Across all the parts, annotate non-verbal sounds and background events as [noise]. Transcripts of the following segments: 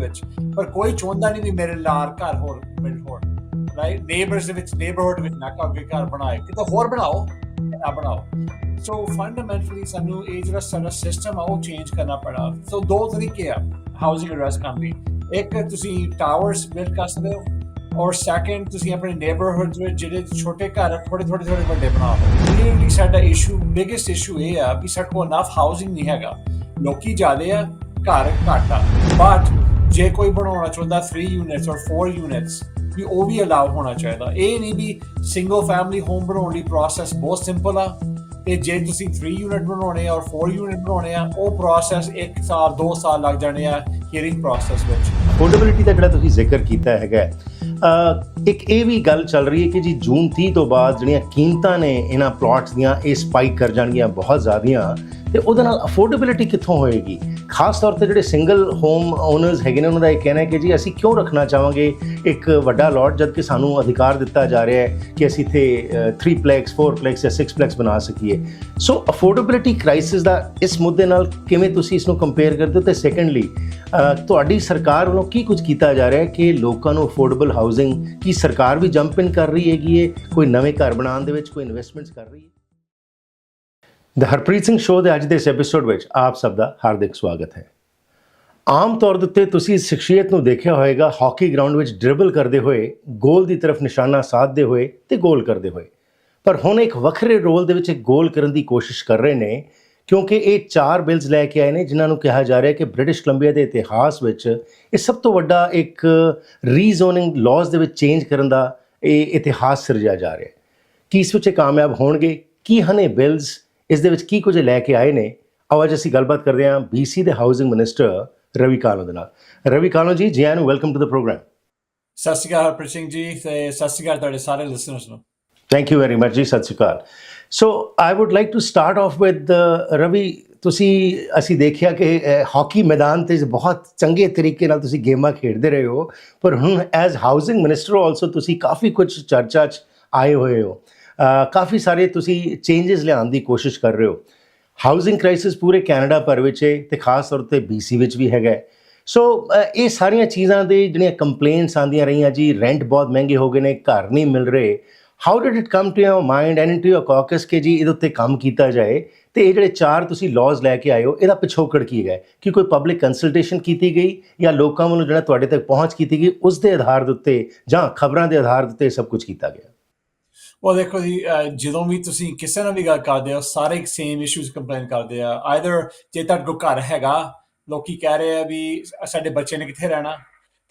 ਵਿੱਚ। ਪਰ ਕੋਈ ਚਾਹੁੰਦਾ ਨਹੀਂ ਵੀ ਮੇਰੇ ਨਾਲ ਘਰ ਹੋਰ ਮਿਲ ਹੋਣ ਰਾਈਟ ਨੇਬਰਸ ਦੇ ਵਿੱਚ ਨੇਬਰਹੁੱਡ ਵਿੱਚ ਨਾ ਕਿ ਘਰ ਬਣਾਏ। ਕਿਤੇ ਹੋਰ ਬਣਾਓ ਨਾ ਬਣਾਓ। ਸੋ ਫੰਡਾਮੈਂਟਲੀ ਸਾਨੂੰ ਇਹ ਜਿਹੜਾ ਸਾਡਾ ਸਿਸਟਮ ਆ, ਉਹ ਚੇਂਜ ਕਰਨਾ ਪੈਣਾ। ਸੋ ਦੋ ਤਰੀਕੇ ਆ ਹਾਊਸਿੰਗ ਐਡਰੈਸ ਕਰਨ ਦੀ ਇੱਕ, ਤੁਸੀਂ ਟਾਵਰਸ ਬਿਲਡ ਕਰ ਸਕਦੇ ਹੋ। ਔਰ ਸੈਕੰਡ ਤੁਸੀਂ ਆਪਣੇ ਨੇਬਰਹੁੱਡ ਵਿੱਚ ਜਿਹੜੇ ਛੋਟੇ ਘਰ ਥੋੜੇ ਥੋੜੇ ਥੋੜੇ ਵੱਡੇ ਬਣਾਓ। ਕਲੀਅਰਲੀ ਸਾਡਾ ਇਸ਼ੂ ਬਿਗੇਸਟ ਇਸ਼ੂ ਇਹ ਆ ਵੀ ਸਾਡੇ ਕੋਲ enough ਹਾਊਸਿੰਗ ਨਹੀਂ ਹੈਗਾ। ਲੋਕੀ ਜ਼ਿਆਦੇ ਆ ਘਰ ਘੱਟ ਆ। ਬਟ ਜੇ ਕੋਈ ਬਣਾਉਣਾ ਚਾਹੁੰਦਾ 3 ਯੂਨਿਟਸ ਔਰ 4 ਯੂਨਿਟਸ ਵੀ ਉਹ ਵੀ ਅਲਾਉ ਹੋਣਾ ਚਾਹੀਦਾ। ਇਹ ਨਹੀਂ ਵੀ ਸਿੰਗਲ ਫੈਮਿਲੀ ਹੋਮ ਬਣਾਉਣ ਲਈ ਪ੍ਰੋਸੈਸ ਬਹੁਤ ਸਿੰਪਲ ਆ। ਤੇ ਜੇ ਤੁਸੀਂ 3 ਯੂਨਿਟ ਬਣਾਉਣੇ ਆ ਔਰ 4 ਯੂਨਿਟ ਬਣਾਉਣੇ ਆ, ਉਹ ਪ੍ਰੋਸੈਸ 1 ਸਾਲ 2 ਸਾਲ ਲੱਗ ਜਾਣੇ ਆ ਹੀਅਰਿੰਗ ਪ੍ਰੋਸੈਸ ਵਿੱਚ। ਅਫੋਰਡੇਬਿਲਿਟੀ ਦਾ ਜਿਹੜਾ ਤੁਸੀਂ ਜ਼ਿਕਰ ਕੀਤਾ ਹੈਗਾ ਇੱਕ ਇਹ ਵੀ ਗੱਲ ਚੱਲ ਰਹੀ ਹੈ ਕਿ ਜੀ ਜੂਨ 30 ਤੋਂ ਬਾਅਦ ਜਿਹੜੀਆਂ ਕੀਮਤਾਂ ਨੇ ਇਹਨਾਂ ਪਲਾਟਸ ਦੀਆਂ, ਇਹ ਸਪਾਈਕ ਕਰ ਜਾਣਗੀਆਂ ਬਹੁਤ ਜ਼ਿਆਦੀਆਂ। ਤੇ ਉਹਦੇ ਨਾਲ ਅਫੋਰਡੇਬਿਲਿਟੀ ਕਿੱਥੋਂ ਹੋਏਗੀ? ਖਾਸ ਤੌਰ ਤੇ ਜਿਹੜੇ ਸਿੰਗਲ ਹੋਮ ਓਨਰਸ ਹੈਗੇ ਨੇ, ਉਹਨਾਂ ਦਾ ਇਹ ਕਹਿਣਾ ਹੈ ਕਿ ਜੀ ਅਸੀਂ ਕਿਉਂ ਰੱਖਣਾ ਚਾਹਾਂਗੇ ਇੱਕ ਵੱਡਾ ਲੋਟ ਜਦ ਕਿ ਸਾਨੂੰ ਅਧਿਕਾਰ ਦਿੱਤਾ ਜਾ ਰਿਹਾ ਹੈ ਕਿ ਅਸੀਂ ਇੱਥੇ 3 ਪਲੈਕਸ 4 ਪਲੈਕਸ ਜਾਂ 6 ਪਲੈਕਸ ਬਣਾ ਸਕੀਏ। ਸੋ ਅਫੋਰਡੇਬਿਲਿਟੀ ਕ੍ਰਾਈਸਿਸ ਦਾ ਇਸ ਮੁੱਦੇ ਨਾਲ ਕਿਵੇਂ ਤੁਸੀਂ ਇਸ ਨੂੰ ਕੰਪੇਅਰ ਕਰਦੇ ਹੋ? ਤੇ ਸੈਕੰਡਲੀ ਤੁਹਾਡੀ ਸਰਕਾਰ ਵੱਲੋਂ ਕੀ ਕੁਝ ਕੀਤਾ ਜਾ ਰਿਹਾ ਹੈ ਕਿ ਲੋਕਾਂ ਨੂੰ ਅਫੋਰਡੇਬਲ ਹਾਊਸਿੰਗ ਕੀ ਸਰਕਾਰ ਵੀ ਜੰਪ ਇਨ ਕਰ ਰਹੀ ਹੈਗੀ ਹੈ? ਕੋਈ ਨਵੇਂ ਘਰ ਬਣਾਉਣ ਦੇ ਵਿੱਚ ਕੋਈ ਇਨਵੈਸਟਮੈਂਟਸ ਕਰ ਰਹੀ ਹੈ? ਦ ਹਰਪ੍ਰੀਤ ਸਿੰਘ ਸ਼ੋਅ ਦੇ ਅੱਜ ਦੇ ਇਸ ਐਪੀਸੋਡ ਵਿੱਚ ਆਪ ਸਭ ਦਾ ਹਾਰਦਿਕ ਸਵਾਗਤ ਹੈ। ਆਮ ਤੌਰ ਦੇ ਉੱਤੇ ਤੁਸੀਂ ਇਸ ਸ਼ਖਸੀਅਤ ਨੂੰ ਦੇਖਿਆ ਹੋਵੇਗਾ, ਹਾਕੀ ਗਰਾਊਂਡ ਵਿੱਚ ਡ੍ਰਿਬਲ ਕਰਦੇ ਹੋਏ, ਗੋਲ ਦੀ ਤਰਫ ਨਿਸ਼ਾਨਾ ਸਾਧਦੇ ਹੋਏ ਤੇ ਗੋਲ ਕਰਦੇ ਹੋਏ। ਪਰ ਹੁਣ ਇੱਕ ਵੱਖਰੇ ਰੋਲ ਦੇ ਵਿੱਚ ਇੱਕ ਗੋਲ ਕਰਨ ਦੀ ਕੋਸ਼ਿਸ਼ ਕਰ ਰਹੇ ਨੇ, ਕਿਉਂਕਿ ਇਹ ਚਾਰ ਬਿਲਸ ਲੈ ਕੇ ਆਏ ਨੇ, ਜਿਨ੍ਹਾਂ ਨੂੰ ਕਿਹਾ ਜਾ ਰਿਹਾ ਹੈ ਕਿ ਬ੍ਰਿਟਿਸ਼ ਕੋਲੰਬੀਆ ਦੇ ਇਤਿਹਾਸ ਵਿੱਚ ਇਹ ਸਭ ਤੋਂ ਵੱਡਾ ਇੱਕ ਰੀਜ਼ੋਨਿੰਗ ਲਾਜ਼ ਦੇ ਵਿੱਚ ਚੇਂਜ ਕਰਨ ਦਾ ਇਹ ਇਤਿਹਾਸ ਸਿਰਜਿਆ ਜਾ ਰਿਹਾ ਹੈ। ਕੀ ਇਸ ਵਿੱਚ ਇਹ ਕਾਮਯਾਬ ਹੋਣਗੇ? ਕੀ ਹਨ ਇਹ ਬਿਲਸ ਇਸ ਦੇ ਵਿੱਚ ਕੀ ਕੁਝ ਲੈ ਕੇ ਆਏ ਨੇ? ਆਓ ਅੱਜ ਅਸੀਂ ਗੱਲਬਾਤ ਕਰਦੇ ਹਾਂ ਬੀਸੀ ਦੇ ਹਾਊਸਿੰਗ ਮਿਨਿਸਟਰ ਰਵੀ ਕਾਲੋ ਦੇ ਨਾਲ। ਰਵੀ ਕਾਲੋ ਜੀ ਜੀ ਆਇਆਂ welcome to the program Sat ਸ਼੍ਰੀ ਅਕਾਲ ਹਰਪ੍ਰੀਤ ਸਿੰਘ ਜੀ ਤੇ ਸਤਿ ਸ਼੍ਰੀ ਅਕਾਲ ਤੁਹਾਡੇ ਸਾਰੇ ਲਿਸਨਰਸ ਨੂੰ। ਥੈਂਕ ਯੂ ਵੈਰੀ ਮਚ ਜੀ ਸਤਿ ਸ਼੍ਰੀ ਅਕਾਲ। So I would like to start off with Ravi ਤੁਸੀਂ ਅਸੀਂ ਦੇਖਿਆ ਕਿ ਹਾਕੀ ਮੈਦਾਨ ਤੇ ਬਹੁਤ ਚੰਗੇ ਤਰੀਕੇ ਨਾਲ ਤੁਸੀਂ ਗੇਮਾਂ ਖੇਡਦੇ ਰਹੇ ਹੋ ਪਰ ਹੁਣ ਐਜ਼ ਹਾਊਸਿੰਗ ਮਿਨਿਸਟਰ ਆਲਸੋ ਤੁਸੀਂ ਕਾਫੀ ਕੁਝ ਚਰਚਾ 'ਚ ਆਏ ਹੋਏ ਹੋ। ਕਾਫੀ ਸਾਰੇ ਤੁਸੀਂ ਚੇਂਜਸ ਲਿਆਉਣ ਦੀ ਕੋਸ਼ਿਸ਼ ਕਰ ਰਹੇ ਹੋ। ਹਾਊਸਿੰਗ ਕ੍ਰਾਈਸਿਸ ਪੂਰੇ ਕੈਨੇਡਾ ਭਰ ਵਿੱਚ ਹੈ ਤੇ ਖਾਸ ਤੌਰ ਤੇ ਬੀਸੀ ਵਿੱਚ ਵੀ ਹੈਗਾ ਸੋ ਇਹ ਸਾਰੀਆਂ ਚੀਜ਼ਾਂ ਦੇ ਜਿਹੜੀਆਂ ਕੰਪਲੇਂਟਸ ਆਉਂਦੀਆਂ ਰਹੀਆਂ ਜੀ ਰੈਂਟ ਬਹੁਤ ਮਹਿੰਗੇ ਹੋ ਗਏ ਨੇ, ਘਰ ਨਹੀਂ ਮਿਲ ਰਹੇ। How did it come to your mind and into your caucus ਕਿ ਜੀ ਇਹਦੇ ਉੱਤੇ ਕੰਮ ਕੀਤਾ ਜਾਏ ਤੇ ਇਹ ਜਿਹੜੇ ਚਾਰ ਤੁਸੀਂ ਲਾਜ਼ ਲੈ ਕੇ ਆਏ ਹੋ, ਇਹਦਾ ਪਿਛੋਕੜ ਕੀ ਹੈ ਕਿ ਕੋਈ ਪਬਲਿਕ ਕੰਸਲਟੇਸ਼ਨ ਕੀਤੀ ਗਈ ਜਾਂ ਲੋਕਾਂ ਵੱਲੋਂ ਜਿਹੜਾ ਤੁਹਾਡੇ ਤੱਕ ਪਹੁੰਚ ਕੀਤੀ ਗਈ, ਉਸ ਦੇ ਆਧਾਰ ਦੇ ਉੱਤੇ ਜਾਂ ਖਬਰਾਂ ਦੇ ਆਧਾਰ ਦੇ ਉੱਤੇ ਸਭ ਕੁਝ ਕੀਤਾ ਗਿਆ? ਉਹ ਦੇਖੋ ਜੀ ਜਦੋਂ ਵੀ ਤੁਸੀਂ ਕਿਸੇ ਨਾਲ ਵੀ ਗੱਲ ਕਰਦੇ ਹੋ, ਸਾਰੇ ਸੇਮ ਇਸ਼ੂਜ਼ ਕੰਪਲੇਨ ਕਰਦੇ ਆ। ਆਈਦਰ ਜੇ ਤੁਹਾਡੇ ਕੋਲ ਘਰ ਹੈਗਾ, ਲੋਕੀ ਕਹਿ ਰਹੇ ਆ ਵੀ ਸਾਡੇ ਬੱਚੇ ਨੇ ਕਿੱਥੇ ਰਹਿਣਾ?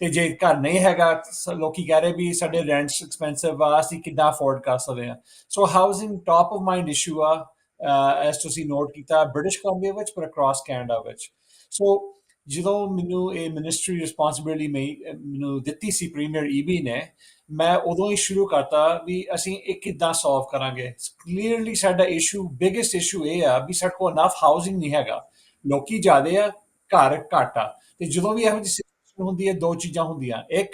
ਤੇ ਜੇ ਘਰ ਨਹੀਂ ਹੈਗਾ ਲੋਕੀ ਕਹਿ ਰਹੇ ਵੀ ਸਾਡੇ ਰੈਂਟਸ ਐਕਸਪੈਂਸਿਵ ਆ, ਅਸੀਂ ਕਿੱਦਾਂ ਅਫੋਰਡ ਕਰ ਸਕਦੇ ਆ? So housing top of mind issue ਆ ਐਸ ਤੁਸੀਂ ਨੋਟ ਕੀਤਾ ਬ੍ਰਿਟਿਸ਼ ਕੋਲੰਬੀਆ ਵਿੱਚ, ਪਰ ਅਕ੍ਰੋਸ ਕੈਨੇਡਾ ਵਿੱਚ। ਸੋ ਜਦੋਂ ਮੈਨੂੰ ਇਹ ਮਿਨਿਸਟਰੀ ਰਿਸਪੌਂਸਿਬਿਲਿਟੀ ਮੈਨੂੰ ਦਿੱਤੀ ਸੀ ਪ੍ਰੀਮੀਅਰ ਈਬੀ ਨੇ ਮੈਂ ਉਦੋਂ ਹੀ ਸ਼ੁਰੂ ਕਰਤਾ ਵੀ ਅਸੀਂ ਇਹ ਕਿੱਦਾਂ ਸੋਲਵ ਕਰਾਂਗੇ। ਕਲੀਅਰਲੀ ਸਾਡਾ ਇਸ਼ੂ ਬਿਗੇਸਟ ਇਸ਼ੂ ਇਹ ਆ ਵੀ ਸਾਡੇ ਕੋਲ ਅਨਫ ਹਾਊਸਿੰਗ ਨਹੀਂ ਹੈਗਾ। ਲੋਕੀ ਜ਼ਿਆਦੇ ਆ ਘਰ ਘੱਟ ਆ। ਤੇ ਜਦੋਂ ਵੀ ਇਹੋ ਜਿਹੀ ਸਿਚੁਏਸ਼ਨ ਹੁੰਦੀ ਹੈ, ਦੋ ਚੀਜ਼ਾਂ ਹੁੰਦੀਆਂ। ਇੱਕ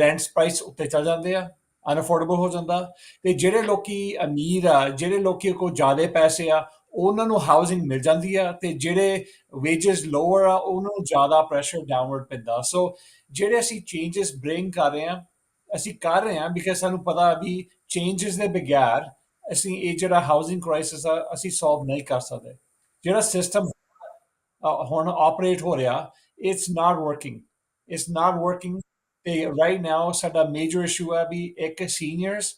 ਰੈਂਟਸ ਪ੍ਰਾਈਸ ਉੱਤੇ ਚੱਲ ਜਾਂਦੇ ਆ ਅਨਫੋਰਡੇਬਲ ਹੋ ਜਾਂਦਾ। ਤੇ ਜਿਹੜੇ ਲੋਕੀ ਅਮੀਰ ਆ, ਜਿਹੜੇ ਲੋਕੀ ਕੋਲ ਜ਼ਿਆਦੇ ਪੈਸੇ ਆ, ਉਹਨਾਂ ਨੂੰ ਹਾਊਸਿੰਗ ਮਿਲ ਜਾਂਦੀ ਆ। ਤੇ ਜਿਹੜੇ ਵੇਜਸ ਲੋਅਰ ਆ, ਉਹਨਾਂ ਨੂੰ ਜ਼ਿਆਦਾ ਪ੍ਰੈਸ਼ਰ ਡਾਊਨਵਰਡ ਪੈਂਦਾ। ਸੋ ਜਿਹੜੇ ਅਸੀਂ ਚੇਂਜਸ ਬ੍ਰਿੰਗ ਕਰ ਰਹੇ ਆ ਅਸੀਂ ਕਰ ਰਹੇ ਹਾਂ ਬਿਕਾਜ਼ ਸਾਨੂੰ ਪਤਾ ਵੀ ਚੇਂਜਸ ਦੇ ਬਗੈਰ ਅਸੀਂ ਇਹ ਜਿਹੜਾ ਹਾਊਸਿੰਗ ਕ੍ਰਾਈਸਿਸ ਆ, ਅਸੀਂ ਸੋਲਵ ਨਹੀਂ ਕਰ ਸਕਦੇ। ਜਿਹੜਾ ਸਿਸਟਮ ਹੁਣ ਆਪਰੇਟ ਹੋ ਰਿਹਾ it's not working it's not working ਤੇ ਰਾਈਟ ਨਾਓ ਸਾਡਾ ਮੇਜਰ ਇਸ਼ੂ ਹੈ ਵੀ ਇੱਕ ਸੀਨੀਅਰਸ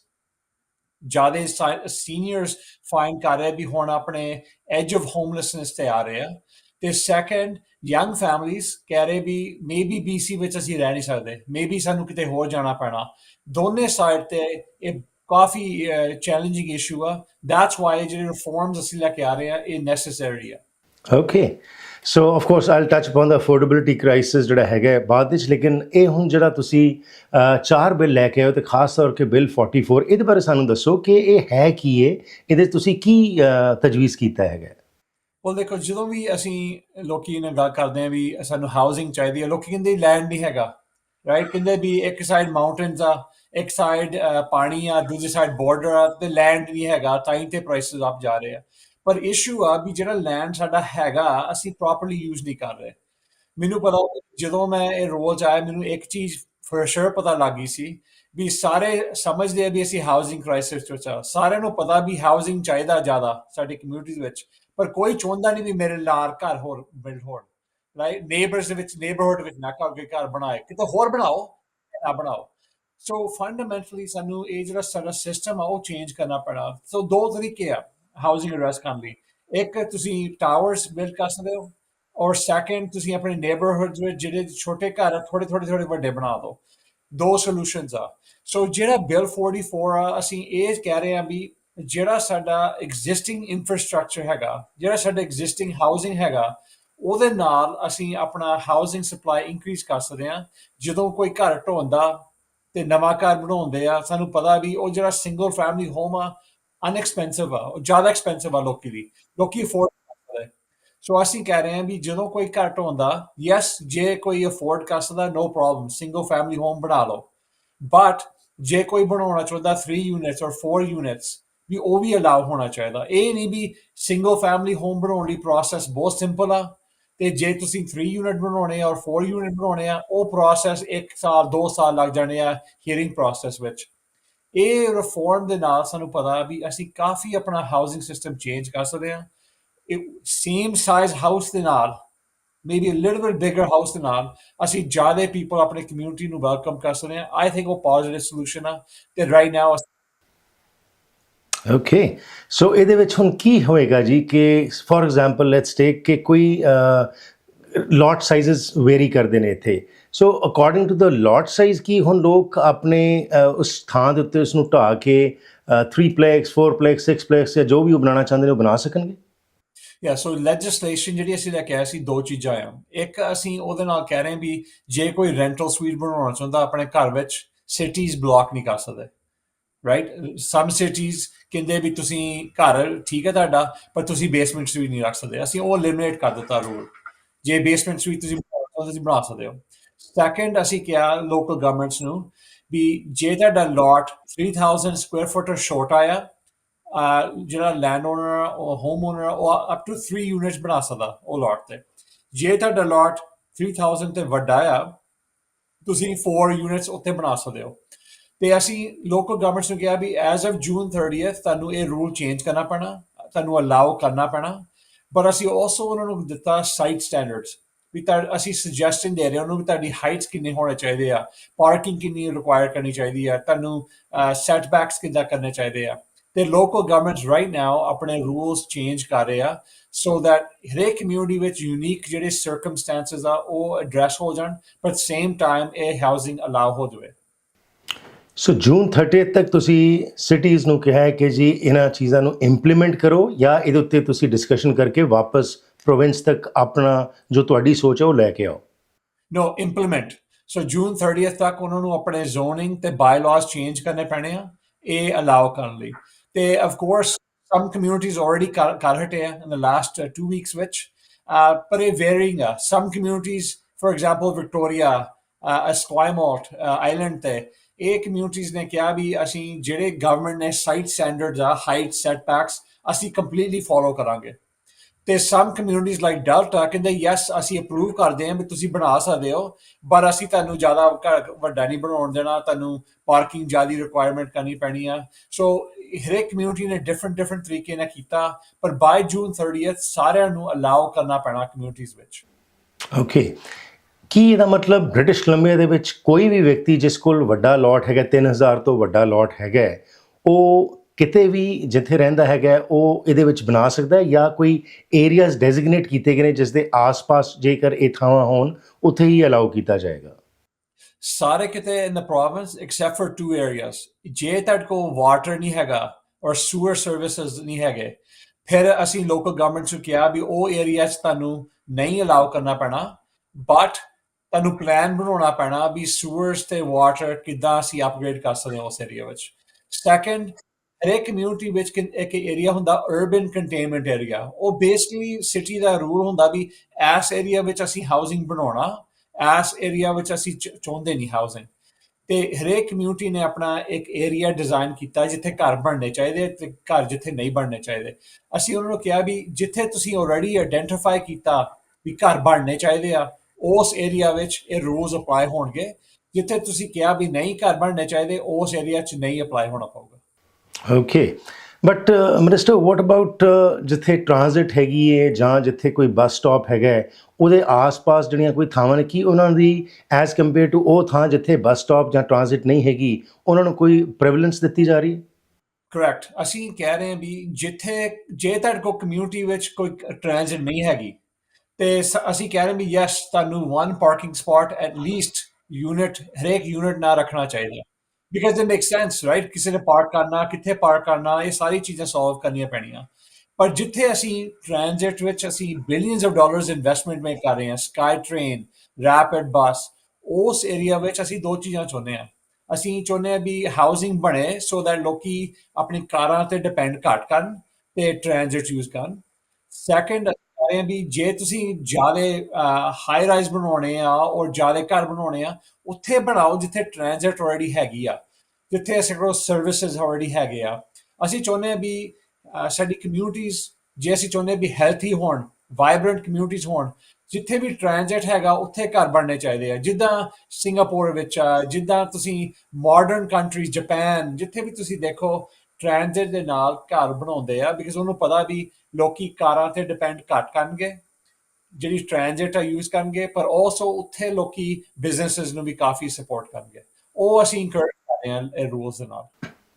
ਜ਼ਿਆਦਾ ਸੀਨੀਅਰਸ ਫਾਈਂਡ ਕਰ ਰਹੇ ਵੀ ਹੁਣ ਆਪਣੇ ਐਜ ਆਫ ਹੋਮਲੈਸਨੈਸ ਤੇ ਆ ਰਹੇ ਆ। ਤੇ ਸੈਕੰਡ ਯੰਗ ਫੈਮਲੀਜ਼ ਕਹਿ ਰਹੇ ਵੀ ਮੇਬੀ ਬੀਸੀ ਵਿੱਚ ਅਸੀਂ ਰਹਿ ਨਹੀਂ ਸਕਦੇ। ਮੇਬੀ ਸਾਨੂੰ ਕਿਤੇ ਹੋਰ ਜਾਣਾ ਪੈਣਾ। ਦੋਨੇ ਸਾਈਡ ਤੇ ਇਹ ਕਾਫੀ ਚੈਲੰਜਿੰਗ ਇਸ਼ੂ ਆ। ਦੈਟਸ ਵਾਈ ਜਿਹੜੇ ਰਿਫਾਰਮਸ ਅਸੀਂ ਲੈ ਕੇ ਆ ਰਹੇ ਆ, ਇਹ ਨੈਸੈਸਰੀ ਆ। Okay so of course I'll touch upon the affordability crisis ਜਿਹੜਾ ਹੈਗਾ ਬਾਅਦ ਵਿੱਚ, ਲੇਕਿਨ ਇਹ ਹੁਣ ਜਿਹੜਾ ਤੁਸੀਂ ਚਾਰ ਬਿੱਲ ਲੈ ਕੇ ਆਏ ਹੋ ਤੇ ਖਾਸ ਤੌਰ ਤੇ ਬਿੱਲ 44 ਇਹਦੇ ਬਾਰੇ ਸਾਨੂੰ ਦੱਸੋ ਕਿ ਇਹ ਹੈ ਕੀ ਹੈ ਇਹਦੇ ਤੁਸੀਂ ਕੀ ਤਜਵੀਜ਼ ਕੀਤਾ ਹੈਗਾ ਉਹ ਦੇਖੋ, ਜਦੋਂ ਵੀ ਅਸੀਂ ਲੋਕੀ ਨਾਲ ਗੱਲ ਕਰਦੇ ਆ ਵੀ ਸਾਨੂੰ ਹਾਊਸਿੰਗ ਚਾਹੀਦੀ ਹੈ, ਲੋਕੀ ਕਹਿੰਦੇ ਲੈਂਡ ਨਹੀਂ ਹੈਗਾ ਰਾਈਟ ਕਹਿੰਦੇ ਵੀ ਇੱਕ ਸਾਈਡ ਮਾਊਂਟੇਨਸ ਆ, ਇੱਕ ਸਾਈਡ ਪਾਣੀ ਆ, ਦੂਜੀ ਸਾਈਡ ਬਾਰਡਰ ਆ, ਤੇ ਲੈਂਡ ਨਹੀਂ ਹੈਗਾ, ਤਾਂ ਹੀ ਤੇ ਪ੍ਰਾਈਸਸ ਅਪ ਜਾ ਰਹੇ ਆ। ਪਰ ਇਸ਼ੂ ਆ ਵੀ ਜਿਹੜਾ ਲੈਂਡ ਸਾਡਾ ਹੈਗਾ, ਅਸੀਂ ਪ੍ਰੋਪਰਲੀ ਯੂਜ਼ ਨਹੀਂ ਕਰ ਰਹੇ। ਮੈਨੂੰ ਪਤਾ ਜਦੋਂ ਮੈਂ ਇਹ ਰੋਲ 'ਚ ਆਇਆ, ਮੈਨੂੰ ਇੱਕ ਚੀਜ਼ ਫॉर ਸ਼ੋਰ ਪਤਾ ਲੱਗ ਗਈ ਸੀ ਵੀ ਸਾਰੇ ਸਮਝਦੇ ਆ ਵੀ ਅਸੀਂ ਹਾਊਸਿੰਗ ਕ੍ਰਾਈਸਿਸ ਵਿੱਚ ਆ। ਸਾਰਿਆਂ ਨੂੰ ਪਤਾ ਵੀ ਹਾਊਸਿੰਗ ਚਾਹੀਦਾ ਜ਼ਿਆਦਾ ਸਾਡੀ ਕਮਿਊਨਿਟੀਜ਼ ਵਿੱਚ। ਪਰ ਕੋਈ ਚਾਹੁੰਦਾ ਨਹੀਂ ਵੀ ਮੇਰੇ ਨਾਲ ਘਰ ਹੋਰ ਬਿਲਡ ਹੋਣ ਰਾਈਟ ਨੇਬਰਸ ਦੇ ਵਿੱਚ ਨੇਬਰਹੁੱਡ ਵਿੱਚ ਨਾ ਕਰਕੇ ਘਰ ਬਣਾਏ। ਕਿਤੇ ਹੋਰ ਬਣਾਓ, ਨਾ ਬਣਾਓ। ਸੋ ਫੰਡਾਮੈਂਟਲੀ ਸਾਨੂੰ ਇਹ ਜਿਹੜਾ ਸਾਡਾ ਸਿਸਟਮ ਆ, ਉਹ ਚੇਂਜ ਕਰਨਾ ਪੈਣਾ। ਸੋ ਦੋ ਤਰੀਕੇ ਆ ਹਾਊਸਿੰਗ ਐਡਰੈਸ ਕਰਨ ਲਈ। ਇੱਕ, ਤੁਸੀਂ ਟਾਵਰਸ ਬਿਲਡ ਕਰ ਸਕਦੇ ਹੋ। ਔਰ ਸੈਕੰਡ ਤੁਸੀਂ ਆਪਣੇ ਨੇਬਰਹੁੱਡਸ ਵਿੱਚ ਜਿਹੜੇ ਛੋਟੇ ਘਰ ਆ ਥੋੜੇ ਥੋੜੇ ਥੋੜੇ ਵੱਡੇ ਬਣਾ ਦਿਓ। ਦੋ ਸੋਲੂਸ਼ਨਸ ਆ। ਸੋ ਜਿਹੜਾ ਬਿਲ 44 ਆ, ਅਸੀਂ ਇਹ ਕਹਿ ਰਹੇ ਆ ਵੀ ਜਿਹੜਾ ਸਾਡਾ ਐਗਜ਼ਿਸਟਿੰਗ ਇਨਫਰਾਸਟ੍ਰਕਚਰ ਹੈਗਾ, ਜਿਹੜਾ ਸਾਡਾ ਐਗਜ਼ਿਸਟਿੰਗ ਹਾਊਸਿੰਗ ਹੈਗਾ, ਉਹਦੇ ਨਾਲ ਅਸੀਂ ਆਪਣਾ ਹਾਊਸਿੰਗ ਸਪਲਾਈ ਇਨਕਰੀਜ਼ ਕਰ ਸਕਦੇ ਹਾਂ। ਜਦੋਂ ਕੋਈ ਘਰ ਢੋਂਦਾ ਤੇ ਨਵਾਂ ਘਰ ਬਣਾਉਂਦੇ ਆ, ਸਾਨੂੰ ਪਤਾ ਵੀ ਉਹ ਜਿਹੜਾ ਸਿੰਗਲ ਫੈਮਿਲੀ ਹੋਮ ਆ ਅਨਐਕਸਪੈਂਸਿਵ ਆ, ਉਹ ਜ਼ਿਆਦਾ ਐਕਸਪੈਂਸਿਵ ਆ ਲੋਕੀ ਲਈ, ਲੋਕੀ ਅਫੋਰਡ ਕਰ ਸਕਦੇ। ਸੋ ਅਸੀਂ ਕਹਿ ਰਹੇ ਹਾਂ ਵੀ ਜਦੋਂ ਕੋਈ ਘਰ ਢੋਂਦਾ ਯੈਸ ਜੇ ਕੋਈ ਅਫੋਰਡ ਕਰ ਸਕਦਾ no problem single family home ਬਣਾ ਲਓ। ਬਟ ਜੇ ਕੋਈ ਬਣਾਉਣਾ ਚਾਹੁੰਦਾ 3 ਯੂਨਿਟਸ ਔਰ 4 ਯੂਨਿਟਸ ਵੀ ਉਹ ਵੀ ਅਲਾਉ ਹੋਣਾ ਚਾਹੀਦਾ। ਇਹ ਨਹੀਂ ਵੀ ਸਿੰਗਲ ਫੈਮਿਲੀ ਹੋਮ ਬਣਾਉਣ ਲਈ ਪ੍ਰੋਸੈਸ ਬਹੁਤ ਸਿੰਪਲ ਆ ਤੇ ਜੇ ਤੁਸੀਂ 3 ਯੂਨਿਟ ਬਣਾਉਣੇ ਆ ਔਰ 4 ਯੂਨਿਟ ਬਣਾਉਣੇ ਆ, ਉਹ ਪ੍ਰੋਸੈਸ 1 ਸਾਲ 2 ਸਾਲ ਲੱਗ ਜਾਣੇ ਆ ਹੀਅਰਿੰਗ ਪ੍ਰੋਸੈਸ ਵਿੱਚ। ਇਹ ਰਿਫਾਰਮ ਦੇ ਨਾਲ ਸਾਨੂੰ ਪਤਾ ਵੀ ਅਸੀਂ ਕਾਫੀ ਆਪਣਾ ਹਾਊਸਿੰਗ ਸਿਸਟਮ ਚੇਂਜ ਕਰ ਸਕਦੇ ਹਾਂ ਸੇਮ ਸਾਈਜ਼ ਹਾਊਸ ਦੇ ਨਾਲ maybe a little bit bigger house ਦੇ ਨਾਲ ਅਸੀਂ ਜ਼ਿਆਦਾ ਪੀਪਲ ਆਪਣੇ ਕਮਿਊਨਿਟੀ ਨੂੰ ਵੈਲਕਮ ਕਰ ਸਕਦੇ ਹਾਂ ਆਈ ਥਿੰਕ ਉਹ ਪੋਜ਼ਿਟਿਵ ਸੋਲੂਸ਼ਨ ਆ ਤੇ ਰਾਈਟ ਨਾਓ ਓਕੇ ਸੋ ਇਹਦੇ ਵਿੱਚ ਹੁਣ ਕੀ ਹੋਏਗਾ ਜੀ ਕਿ ਫੋਰ ਐਗਜ਼ਾਮਪਲ ਲੈਟਸ ਟੇਕ ਕਿ ਕੋਈ ਲੋਟ ਸਾਈਜ਼ਸ ਵੇਰੀ ਕਰਦੇ ਨੇ ਇੱਥੇ। So according to the lot size ਕੀ ਹੁਣ ਲੋਕ ਆਪਣੇ ਉਸ ਥਾਂ ਦੇ ਉੱਤੇ ਉਸ ਨੂੰ ਢਾ ਕੇ 3 ਪਲੈਕਸ 4 ਪਲੈਕਸ 6 ਪਲੈਕਸ ਜਾਂ ਜੋ ਵੀ ਉਹ ਬਣਾਉਣਾ ਚਾਹੁੰਦੇ ਨੇ ਉਹ ਬਣਾ ਸਕਣਗੇ? ਯਾ ਸੋ ਲੈਜਿਸਲੇਸ਼ਨ ਜਿਹੜੀ ਅਸੀਂ ਲੈ ਕੇ ਆਏ ਸੀ, ਦੋ ਚੀਜ਼ਾਂ ਆ। ਇੱਕ ਅਸੀਂ ਉਹਦੇ ਨਾਲ ਕਹਿ ਰਹੇ ਵੀ ਜੇ ਕੋਈ ਰੈਂਟਲ ਸਵੀਟ ਬਣਾਉਣਾ ਚਾਹੁੰਦਾ, ਆਪਣੇ ਘਰ ਵਿੱਚ ਸਿਟੀਜ਼ ਬਲੌਕ ਨਹੀਂ ਕਰ ਸਕਦੇ। ਰਾਈਟ ਸਮ ਸਿਟੀਜ਼ ਕਹਿੰਦੇ ਵੀ ਤੁਸੀਂ ਘਰ ਠੀਕ ਹੈ ਤੁਹਾਡਾ, ਪਰ ਤੁਸੀਂ ਬੇਸਮੈਂਟਸ ਵੀ ਨਹੀਂ ਰੱਖ ਸਕਦੇ। ਅਸੀਂ ਉਹ ਲਿਮਿਟ ਕਰ ਦਿੱਤਾ ਰੂਲ ਜੇ ਬੇਸਮੈਂਟਸ ਵੀ ਤੁਸੀਂ ਤੁਸੀਂ ਬਣਾ ਸਕਦੇ ਹੋ। ਸੈਕੰਡ ਅਸੀਂ ਕਿਹਾ ਲੋਕਲ ਗਵਰਨਮੈਂਟਸ ਨੂੰ ਵੀ ਜੇ ਤੁਹਾਡਾ ਲਾਟ 3000 ਸਕੁਅਰ ਫੁੱਟ ਤੋਂ ਆਇਆ ਜਿਹੜਾ ਲੈਂਡ ਓਨਰ ਉਹ ਹੋਮ ਓਨਰ ਉਹ ਅਪ ਟੂ 3 ਯੂਨਿਟਸ ਬਣਾ ਸਕਦਾ ਉਹ ਲੋਟ ਤੇ। ਜੇ ਤੁਹਾਡਾ ਲਾਟ 3000 ਤੇ ਵੱਡਾ ਆ, ਤੁਸੀਂ 4 ਯੂਨਿਟਸ ਉੱਤੇ ਬਣਾ ਸਕਦੇ ਹੋ। ਤੇ ਅਸੀਂ ਲੋਕਲ ਗਵਰਨਮੈਂਟਸ ਨੂੰ ਕਿਹਾ ਵੀ ਐਜ਼ ਆਫ ਜੂਨ 30th ਤੁਹਾਨੂੰ ਇਹ ਰੂਲ ਚੇਂਜ ਕਰਨਾ ਪੈਣਾ, ਤੁਹਾਨੂੰ ਅਲਾਉ ਕਰਨਾ ਪੈਣਾ। ਪਰ ਅਸੀਂ ਆਲਸੋ ਉਹਨਾਂ ਨੂੰ ਦਿੱਤਾ ਸਾਈਟ ਸਟੈਂਡਰਡਸ ਵੀ ਤਾਂ ਅਸੀਂ ਸੁਜੈਸਸ਼ਨ ਦੇ ਰਹੇ ਹਾਂ, ਉਹਨੂੰ ਵੀ ਤੁਹਾਡੀ ਹਾਈਟਸ ਕਿੰਨੇ ਹੋਣੇ ਚਾਹੀਦੇ ਆ ਪਾਰਕਿੰਗ ਕਿੰਨੀ ਰਿਕੁਆਇਰ ਕਰਨੀ ਚਾਹੀਦੀ ਆ, ਤੁਹਾਨੂੰ ਸੈਟਬੈਕਸ ਕਿੱਦਾਂ ਕਰਨੇ ਚਾਹੀਦੇ ਆ। ਤੇ ਲੋਕਲ ਗਵਰਨਮੈਂਟਸ ਰਾਈਟ ਨਾਓ ਆਪਣੇ ਰੂਲਸ ਚੇਂਜ ਕਰ ਰਹੇ ਆ ਸੋ ਦੈਟ ਹਰੇਕ ਕਮਿਊਨਿਟੀ ਵਿੱਚ ਯੂਨੀਕ ਜਿਹੜੇ ਸਰਕਮਸਟੈਂਸਸ ਆ, ਉਹ ਐਡਰੈਸ ਹੋ ਜਾਣ ਪਰ ਸੇਮ ਟਾਈਮ ਇਹ ਹਾਊਸਿੰਗ ਅਲਾਉ ਹੋ ਜਾਵੇ। ਸੋ ਜੂਨ 30th ਤੱਕ ਤੁਸੀਂ ਸਿਟੀਜ਼ ਨੂੰ ਕਿਹਾ ਹੈ ਕਿ ਜੀ ਇਹਨਾਂ ਚੀਜ਼ਾਂ ਨੂੰ ਇੰਪਲੀਮੈਂਟ ਕਰੋ ਜਾਂ ਇਹਦੇ ਉੱਤੇ ਤੁਸੀਂ ਡਿਸਕਸ਼ਨ ਕਰਕੇ ਵਾਪਸ ਪ੍ਰੋਵਿੰਸ ਤੱਕ ਆਪਣਾ ਜੋ ਤੁਹਾਡੀ ਸੋਚ ਹੈ ਉਹ ਲੈ ਕੇ ਆਓ No, implement. So June 30th ਤੱਕ ਉਹਨਾਂ ਨੂੰ ਆਪਣੇ zoning ਤੇ bylaws change ਕਰਨੇ ਪੈਣੇ ਆ ਇਹ allow ਕਰਨ ਲਈ ਤੇ of course some communities already ਕਰ ਕਰ ਹਟੇ ਆ in the last uh, two weeks ਵਿੱਚ uh, ਪਰ ਇਹ varying ਆ some communities for example Victoria uh, Esquimalt uh, Island ਤੇ ਇਹ ਕਮਿਊਨਿਟੀਜ਼ ਨੇ ਕਿਹਾ ਵੀ ਅਸੀਂ ਜਿਹੜੇ government ਨੇ ਸਾਈਟ ਸਟੈਂਡਰਡਸ ਆ ਹਾਈਟ setbacks, ਅਸੀਂ ਕੰਪਲੀਟਲੀ follow ਕਰਾਂਗੇ। ਤੇ ਸਮ ਕਮਿਊਨਿਟੀਜ਼ ਲਾਈਕ ਡੈਲਟਾ ਕਹਿੰਦੇ ਯੈਸ ਅਸੀਂ ਅਪਰੂਵ ਕਰਦੇ ਹਾਂ ਵੀ ਤੁਸੀਂ ਬਣਾ ਸਕਦੇ ਹੋ, ਪਰ ਅਸੀਂ ਤੁਹਾਨੂੰ ਜ਼ਿਆਦਾ ਘਰ ਵੱਡਾ ਨਹੀਂ ਬਣਾਉਣ ਦੇਣਾ, ਤੁਹਾਨੂੰ ਪਾਰਕਿੰਗ ਜ਼ਿਆਦਾ ਰਿਕੁਆਇਰਮੈਂਟ ਕਰਨੀ ਪੈਣੀ ਆ। ਸੋ ਹਰੇਕ ਕਮਿਊਨਿਟੀ ਨੇ ਡਿਫਰੈਂਟ ਡਿਫਰੈਂਟ ਤਰੀਕੇ ਨਾਲ ਕੀਤਾ, ਪਰ ਬਾਈ ਜੂਨ 30th ਸਾਰਿਆਂ ਨੂੰ ਅਲਾਉ ਕਰਨਾ ਪੈਣਾ ਕਮਿਊਨਿਟੀਜ਼ ਵਿੱਚ। ਓਕੇ ਕੀ ਇਹਦਾ ਮਤਲਬ? ਬ੍ਰਿਟਿਸ਼ ਕੋਲੰਬੀਆ ਦੇ ਵਿੱਚ ਕੋਈ ਵੀ ਵਿਅਕਤੀ ਜਿਸ ਕੋਲ ਵੱਡਾ ਲੋਟ ਹੈਗਾ 3000 ਤੋਂ ਵੱਡਾ ਲੋਟ ਹੈਗਾ, ਉਹ ਕਿਤੇ ਵੀ ਜਿੱਥੇ ਰਹਿੰਦਾ ਹੈਗਾ, ਉਹ ਇਹਦੇ ਵਿੱਚ ਬਣਾ ਸਕਦਾ ਹੈ ਜਾਂ ਕੋਈ ਏਰੀਆਜ਼ ਡੈਜ਼ਿਗਨੇਟ ਕੀਤੇ ਗਏ ਨੇ ਜਿਸ ਦੇ ਆਸ-ਪਾਸ ਜੇਕਰ ਇਹ ਥਾਵਾਂ ਹੋਣ, ਉੱਥੇ ਹੀ ਅਲਾਉ ਕੀਤਾ ਜਾਏਗਾ। ਸਾਰੇ ਕਿਤੇ in the province except for two areas ਜੇ ਤੁਹਾਡੇ ਕੋਲ ਵਾਟਰ ਨਹੀਂ ਹੈਗਾ ਔਰ ਸੂਅਰ ਸਰਵਿਸਿਜ਼ ਨਹੀਂ ਹੈਗੇ, ਫਿਰ ਅਸੀਂ ਲੋਕਲ ਗਵਰਨਮੈਂਟ ਨੂੰ ਕਿਹਾ ਵੀ ਉਹ ਏਰੀਆਜ਼ ਤੁਹਾਨੂੰ ਨਹੀਂ ਅਲਾਉ ਕਰਨਾ ਪੈਣਾ ਬਟ ਤੁਹਾਨੂੰ ਪਲਾਨ ਬਣਾਉਣਾ ਪੈਣਾ ਵੀ ਸੂਅਰਸ ਤੇ ਵਾਟਰ ਕਿੱਦਾਂ ਅਸੀਂ ਅਪਗ੍ਰੇਡ ਕਰ ਸਕਦੇ ਹਾਂ ਉਸ ਏਰੀਆ ਵਿੱਚ। ਸੈਕੰਡ ਹਰੇਕ ਕਮਿਊਨਿਟੀ ਵਿੱਚ ਕਿਨ- ਇੱਕ ਏਰੀਆ ਹੁੰਦਾ ਅਰਬਨ ਕੰਟੇਨਮੈਂਟ ਏਰੀਆ ਉਹ ਬੇਸਿਕਲੀ ਸਿਟੀ ਦਾ ਰੂਲ ਹੁੰਦਾ ਵੀ ਐਸ ਏਰੀਆ ਵਿੱਚ ਅਸੀਂ ਹਾਊਸਿੰਗ ਬਣਾਉਣਾ ਐਸ ਏਰੀਆ ਵਿੱਚ ਅਸੀਂ ਚ- ਚਾਹੁੰਦੇ ਨਹੀਂ ਹਾਊਸਿੰਗ ਤੇ ਹਰੇਕ ਕਮਿਊਨਿਟੀ ਨੇ ਆਪਣਾ ਇੱਕ ਏਰੀਆ ਡਿਜ਼ਾਈਨ ਕੀਤਾ ਜਿੱਥੇ ਘਰ ਬਣਨੇ ਚਾਹੀਦੇ ਤੇ ਘਰ ਜਿੱਥੇ ਨਹੀਂ ਬਣਨੇ ਚਾਹੀਦੇ। ਅਸੀਂ ਉਹਨਾਂ ਨੂੰ ਕਿਹਾ ਵੀ ਜਿੱਥੇ ਤੁਸੀਂ ਆਲਰੇਡੀ ਆਇਡੈਂਟੀਫਾਈ ਕੀਤਾ ਵੀ ਘਰ ਬਣਨੇ ਚਾਹੀਦੇ ਆ ਉਸ ਏਰੀਆ ਵਿੱਚ ਇਹ ਰੂਲਸ ਅਪਲਾਈ ਹੋਣਗੇ ਜਿੱਥੇ ਤੁਸੀਂ ਕਿਹਾ ਵੀ ਨਹੀਂ ਘਰ ਬਣਨੇ ਚਾਹੀਦੇ ਉਸ ਏਰੀਆ 'ਚ ਨਹੀਂ ਅਪਲਾਈ ਹੋਣਾ ਪਊਗਾ। Okay but minister what about ਜਿੱਥੇ ਟ੍ਰਾਂਜ਼ਿਟ ਹੈਗੀ ਹੈ ਜਾਂ ਜਿੱਥੇ ਕੋਈ ਬੱਸ ਸਟਾਪ ਹੈਗਾ ਉਹਦੇ ਆਸ-ਪਾਸ ਜਿਹੜੀਆਂ ਕੋਈ ਥਾਵਾਂ ਨੇ ਕੀ ਉਹਨਾਂ ਦੀ ਐਜ਼ ਕੰਪੇਅਰ ਟੂ ਉਹ ਥਾਂ ਜਿੱਥੇ ਬੱਸ ਸਟਾਪ ਜਾਂ ਟ੍ਰਾਂਜ਼ਿਟ ਨਹੀਂ ਹੈਗੀ ਉਹਨਾਂ ਨੂੰ ਕੋਈ ਪ੍ਰੀਵੈਲੈਂਸ ਦਿੱਤੀ ਜਾ ਰਹੀ ਹੈ ਕਰੈਕਟ ਅਸੀਂ ਕਹਿ ਰਹੇ ਹਾਂ ਵੀ ਜਿੱਥੇ ਜੇ ਤੁਹਾਡੇ ਕੋਲ ਕਮਿਊਨਿਟੀ ਵਿੱਚ ਕੋਈ ਟ੍ਰਾਂਜ਼ਿਟ ਨਹੀਂ ਹੈਗੀ ਤੇ ਸ- ਅਸੀਂ ਕਹਿ ਰਹੇ ਵੀ ਯੈਸ ਤੁਹਾਨੂੰ one parking spot at least unit ਹਰੇਕ ਯੂਨਿਟ ਨਾ ਰੱਖਣਾ ਚਾਹੀਦਾ। Because it make sense right ਕਿਸੇ ਨੇ ਪਾਰਕ ਕਰਨਾ, ਕਿੱਥੇ ਪਾਰਕ ਕਰਨਾ, ਇਹ ਸਾਰੀ ਚੀਜ਼ਾਂ ਸੋਲਵ ਕਰਨੀਆਂ ਪੈਣੀਆਂ। ਪਰ ਜਿੱਥੇ ਅਸੀਂ ਟ੍ਰਾਂਜ਼ਿਟ ਵਿੱਚ ਅਸੀਂ billions of dollars investment make ਕਰ ਰਹੇ ਹਾਂ ਸਕਾਈ ਟ੍ਰੇਨ ਰੈਪਿਡ ਬੱਸ ਉਸ ਏਰੀਆ ਵਿੱਚ ਅਸੀਂ ਦੋ ਚੀਜ਼ਾਂ ਚਾਹੁੰਦੇ ਹਾਂ। ਅਸੀਂ ਚਾਹੁੰਦੇ ਹਾਂ ਵੀ ਹਾਊਸਿੰਗ ਬਣੇ ਸੋ ਦੈਟ ਲੋਕੀ ਆਪਣੀ ਕਾਰਾਂ ਤੇ ਡਿਪੈਂਡ ਘੱਟ ਕਰਨ ਤੇ ਟ੍ਰਾਂਜ਼ਿਟ ਯੂਜ਼ ਕਰਨ। ਸੈਕੰਡ ਰਹੇ ਹਾਂ ਵੀ ਜੇ ਤੁਸੀਂ ਜ਼ਿਆਦਾ ਹਾਈ ਰਾਈਜ਼ ਬਣਾਉਣੇ ਆ ਔਰ ਜ਼ਿਆਦਾ ਘਰ ਬਣਾਉਣੇ ਆ, ਉੱਥੇ ਬਣਾਓ ਜਿੱਥੇ ਟ੍ਰਾਂਜ਼ਿਟ ਆਲਰੇਡੀ ਹੈਗੀ ਆ, ਜਿੱਥੇ ਅਸੀਂ ਕੋਲ ਸਰਵਿਸਿਜ਼ ਆਲਰੇਡੀ ਹੈਗੇ ਆ। ਅਸੀਂ ਚਾਹੁੰਦੇ ਹਾਂ ਵੀ ਸਾਡੀ ਕਮਿਊਨਿਟੀਜ਼ ਜੇ ਅਸੀਂ ਚਾਹੁੰਦੇ ਹਾਂ ਵੀ ਹੈਲਥੀ ਹੋਣ ਵਾਈਬ੍ਰੈਂਟ ਕਮਿਊਨਿਟੀਜ਼ ਹੋਣ, ਜਿੱਥੇ ਵੀ ਟ੍ਰਾਂਜ਼ਿਟ ਹੈਗਾ, ਉੱਥੇ ਘਰ ਬਣਨੇ ਚਾਹੀਦੇ ਆ। ਜਿੱਦਾਂ ਸਿੰਗਾਪੁਰ ਵਿੱਚ ਜਿੱਦਾਂ ਤੁਸੀਂ ਮਾਡਰਨ ਕੰਟਰੀਜ਼ ਜਾਪਾਨ ਜਿੱਥੇ ਵੀ ਤੁਸੀਂ ਦੇਖੋ ਟ੍ਰਾਂਜ਼ਿਟ ਦੇ ਨਾਲ ਘਰ ਬਣਾਉਂਦੇ ਆ ਬਿਕਾਜ਼ ਉਹਨੂੰ ਪਤਾ ਵੀ ਲੋਕੀ ਕਾਰਾਂ ਤੇ ਡਿਪੈਂਡ ਘੱਟ ਕਰਨਗੇ, ਜਿਹੜੀ ਟ੍ਰਾਂਜ਼ਿਟ ਆ ਯੂਜ਼ ਕਰਨਗੇ, ਪਰ ਆਲਸੋ ਉੱਥੇ ਲੋਕੀ ਬਿਜ਼ਨੈਸਸ ਨੂੰ ਵੀ ਕਾਫੀ ਸਪੋਰਟ ਕਰਨਗੇ। ਉਹ ਅਸੀਂ ਇਨਕਰੇਜ ਕਰ ਰਹੇ ਹਾਂ ਇਹ ਰੂਲਸ ਦੇ ਨਾਲ।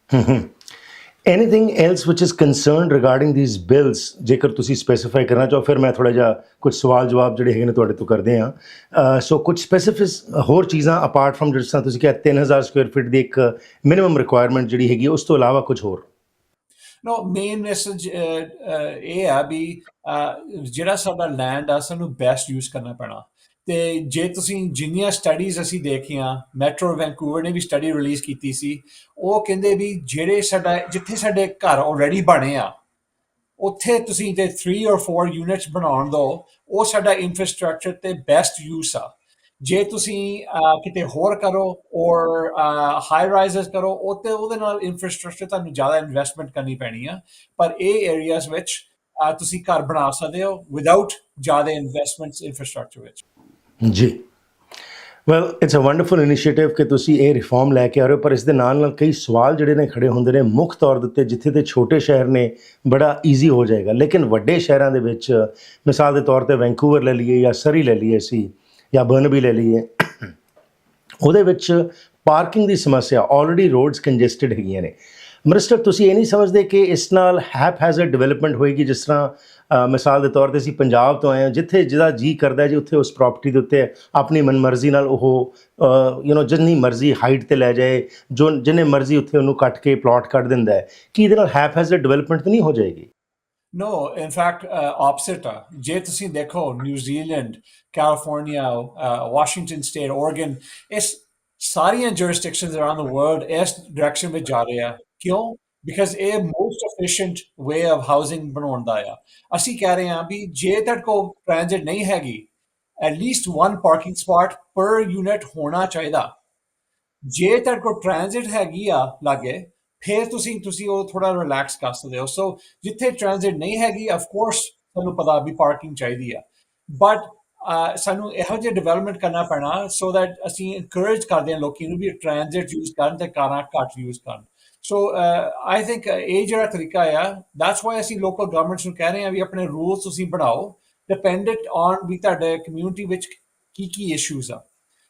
[laughs] Anything else which is concerned regarding these bills ਜੇਕਰ ਤੁਸੀਂ ਸਪੈਸੀਫਾਈ ਕਰਨਾ ਚਾਹੋ ਫਿਰ ਮੈਂ ਥੋੜਾ ਜਿਹਾ ਕੁਝ ਸਵਾਲ ਜਵਾਬ ਜਿਹੜੇ ਹੈਗੇ ਨੇ ਤੁਹਾਡੇ ਤੋਂ ਕਰਦੇ ਹਾਂ। ਸੋ ਕੁਝ ਸਪੈਸੀਫਿਸ ਹੋਰ ਚੀਜ਼ਾਂ ਅਪਾਰਟ ਫਰਮ ਜਿਸ ਤਰ੍ਹਾਂ ਤੁਸੀਂ ਕਿਹਾ 3000 ਸਕੁਅਰ ਫੀਟ ਦੀ ਇੱਕ ਮਿਨੀਮਮ ਰਿਕੁਆਇਰਮੈਂਟ ਜਿਹੜੀ ਹੈਗੀ ਹੈ, ਉਸ ਤੋਂ ਇਲਾਵਾ ਕੁਝ ਹੋਰ। ਨੋ ਮੇਨ ਮੈਸੇਜ ਇਹ ਆ ਵੀ ਜਿਹੜਾ ਸਾਡਾ ਲੈਂਡ ਆ ਸਾਨੂੰ ਬੈਸਟ ਯੂਜ਼ ਕਰਨਾ ਪੈਣਾ। ਤੇ ਜੇ ਤੁਸੀਂ ਜਿੰਨੀਆਂ ਸਟੱਡੀਜ਼ ਅਸੀਂ ਦੇਖੀਆਂ ਮੈਟਰੋ ਵੈਂਕੂਵਰ ਨੇ ਵੀ ਸਟੱਡੀ ਰਿਲੀਜ਼ ਕੀਤੀ ਸੀ, ਉਹ ਕਹਿੰਦੇ ਵੀ ਜਿਹੜੇ ਸਾਡਾ, ਜਿੱਥੇ ਸਾਡੇ ਘਰ ਆਲਰੇਡੀ ਬਣੇ ਆ, ਉੱਥੇ ਤੁਸੀਂ ਤੇ 3 ਔਰ 4 ਯੂਨਿਟਸ ਬਣਾਉਣ ਦੋ, ਉਹ ਸਾਡਾ ਇਨਫਰਾਸਟ੍ਰਕਚਰ ਤੇ ਬੈਸਟ ਯੂਸ ਆ। ਜੇ ਤੁਸੀਂ ਕਿਤੇ ਹੋਰ ਕਰੋ ਔਰ ਹਾਈ ਰਾਈਜ਼ਸ ਕਰੋ, ਉਹ ਤੇ ਉਹਦੇ ਨਾਲ ਇਨਫਰਾਸਟ੍ਰਕਚਰ ਤੁਹਾਨੂੰ ਜ਼ਿਆਦਾ ਇਨਵੈਸਟਮੈਂਟ ਕਰਨੀ ਪੈਣੀ ਆ। ਪਰ ਇਹ ਏਰੀਆਜ਼ ਵਿੱਚ ਤੁਸੀਂ ਘਰ ਬਣਾ ਸਕਦੇ ਹੋ ਵਿਦਆਊਟ ਜ਼ਿਆਦਾ ਇਨਵੈਸਟਮੈਂਟਸ ਇਨਫਰਾਸਟ੍ਰਕਚਰ ਵਿੱਚ। ਜੀ। Well it's a wonderful initiative ਕਿ ਤੁਸੀਂ ਇਹ ਰਿਫਾਰਮ ਲੈ ਕੇ ਆ ਰਹੇ ਹੋ, ਪਰ ਇਸ ਦੇ ਨਾਲ ਨਾਲ ਕਈ ਸਵਾਲ ਜਿਹੜੇ ਨੇ ਖੜੇ ਹੁੰਦੇ ਨੇ ਮੁੱਖ ਤੌਰ ਦੇ ਉੱਤੇ, ਜਿੱਥੇ ਤੇ ਛੋਟੇ ਸ਼ਹਿਰ ਨੇ ਬੜਾ ਈਜ਼ੀ ਹੋ ਜਾਏਗਾ। ਲੇਕਿਨ ਵੱਡੇ ਸ਼ਹਿਰਾਂ ਦੇ ਵਿੱਚ, ਮਿਸਾਲ ਦੇ ਤੌਰ ਤੇ ਵੈਂਕੂਵਰ ਲੈ ਲਈਏ ਜਾਂ ਸਰੀ ਲੈ ਲਈਏ ਅਸੀਂ, ਜਾਂ ਬਰਨਬੀ ਲੈ ਲਈਏ, ਉਹਦੇ ਵਿੱਚ ਪਾਰਕਿੰਗ ਦੀ ਸਮੱਸਿਆ ਆਲਰੇਡੀ ਰੋਡਸ ਕੰਜੈਸਟਡ ਹੈਗੀਆਂ ਨੇ। ਮਿਨਿਸਟਰ ਤੁਸੀਂ ਇਹ ਨਹੀਂ ਸਮਝਦੇ ਕਿ ਇਸ ਨਾਲ ਹੈਪ ਹੈਪਹੈਜ਼ਰਡ ਡਿਵੈਲਪਮੈਂਟ ਹੋਏਗੀ, ਜਿਸ ਤਰ੍ਹਾਂ ਮਿਸਾਲ ਦੇ ਤੌਰ ਤੇ ਅਸੀਂ ਪੰਜਾਬ ਤੋਂ ਆਏ ਹਾਂ ਜਿੱਥੇ ਜਿਹਦਾ ਜੀ ਕਰਦਾ ਜੀ ਉੱਥੇ ਉਸ ਪ੍ਰਾਪਰਟੀ ਦੇ ਉੱਤੇ ਆਪਣੀ ਮਨਮਰਜ਼ੀ ਨਾਲ ਉਹ ਯੂ نو ਜਿੰਨੀ ਮਰਜ਼ੀ ਹਾਈਟ ਤੇ ਲੈ ਜਾਏ ਜੋ ਜਿੰਨੇ ਮਰਜ਼ੀ ਉੱਥੇ ਉਹਨੂੰ ਕੱਟ ਕੇ ਪਲਾਟ ਕੱਢ ਦਿੰਦਾ ਹੈ ਕੀ ਇਹਦੇ ਨਾਲ ਹੈਪਹੈਜ਼ਰਡ ਡਿਵੈਲਪਮੈਂਟ ਨਹੀਂ ਹੋ ਜਾਏਗੀ? ਨੋ in fact, uh, ਆ। ਜੇ ਤੁਸੀਂ ਦੇਖੋ New Zealand California Washington state Oregon ਇਸ ਸਾਰੀਆਂ jurisdictions around the world ਇਸ ਡਾਇਰੈਕਸ਼ਨ ਵਿੱਚ ਜਾ ਰਹੇ ਆ। ਕਿਉਂ? ਬਿਕਾਜ਼ ਇਹ most efficient way of housing ਬਣਾਉਣ ਦਾ ਆ। ਅਸੀਂ ਕਹਿ ਰਹੇ ਹਾਂ ਵੀ ਜੇ ਤੁਹਾਡੇ ਕੋਲ ਟ੍ਰਾਂਜ਼ਿਟ ਨਹੀਂ ਹੈਗੀ, at least one parking spot per unit ਹੋਣਾ ਚਾਹੀਦਾ। ਜੇ ਤੱਕ ਕੋਲ ਟ੍ਰਾਂਜ਼ਿਟ ਹੈਗੀ ਆ ਲਾਗੇ, ਫਿਰ ਤੁਸੀਂ ਤੁਸੀਂ ਉਹ ਥੋੜਾ ਰਿਲੈਕਸ ਕਰ ਸਕਦੇ ਹੋ। ਸੋ ਜਿੱਥੇ ਟ੍ਰਾਂਜ਼ਿਟ ਨਹੀਂ ਹੈਗੀ ਆਫ ਕੋਰਸ ਤੁਹਾਨੂੰ ਪਤਾ ਵੀ ਪਾਰਕਿੰਗ ਚਾਹੀਦੀ ਆ। ਬਟ ਸਾਨੂੰ ਇਹੋ ਜਿਹੇ ਡਿਵੈਲਪਮੈਂਟ ਕਰਨਾ ਪੈਣਾ ਸੋ ਦੈਟ ਅਸੀਂ ਇਨਕਰੇਜ ਕਰਦੇ ਹਾਂ ਲੋਕਾਂ ਨੂੰ ਵੀ ਟ੍ਰਾਂਜ਼ਿਟ ਯੂਜ਼ ਕਰਨ ਤੇ ਕਾਰਾਂ ਘੱਟ ਯੂਜ਼ ਕਰਨ। ਸੋ ਆਈ ਥਿੰਕ ਇਹ ਜਿਹੜਾ ਤਰੀਕਾ ਆ ਦੈਟਸ ਵਾਈ ਅਸੀਂ ਲੋਕਲ ਗਵਰਨਮੈਂਟਸ ਨੂੰ ਕਹਿ ਰਹੇ ਹਾਂ ਵੀ ਆਪਣੇ ਰੂਲਸ ਤੁਸੀਂ ਬਣਾਓ ਡਿਪੈਂਡੈਂਟ ਔਨ ਵੀ ਤੁਹਾਡੇ ਕਮਿਊਨਿਟੀ ਵਿੱਚ ਕੀ ਕੀ ਇਸ਼ੂਜ਼ ਆ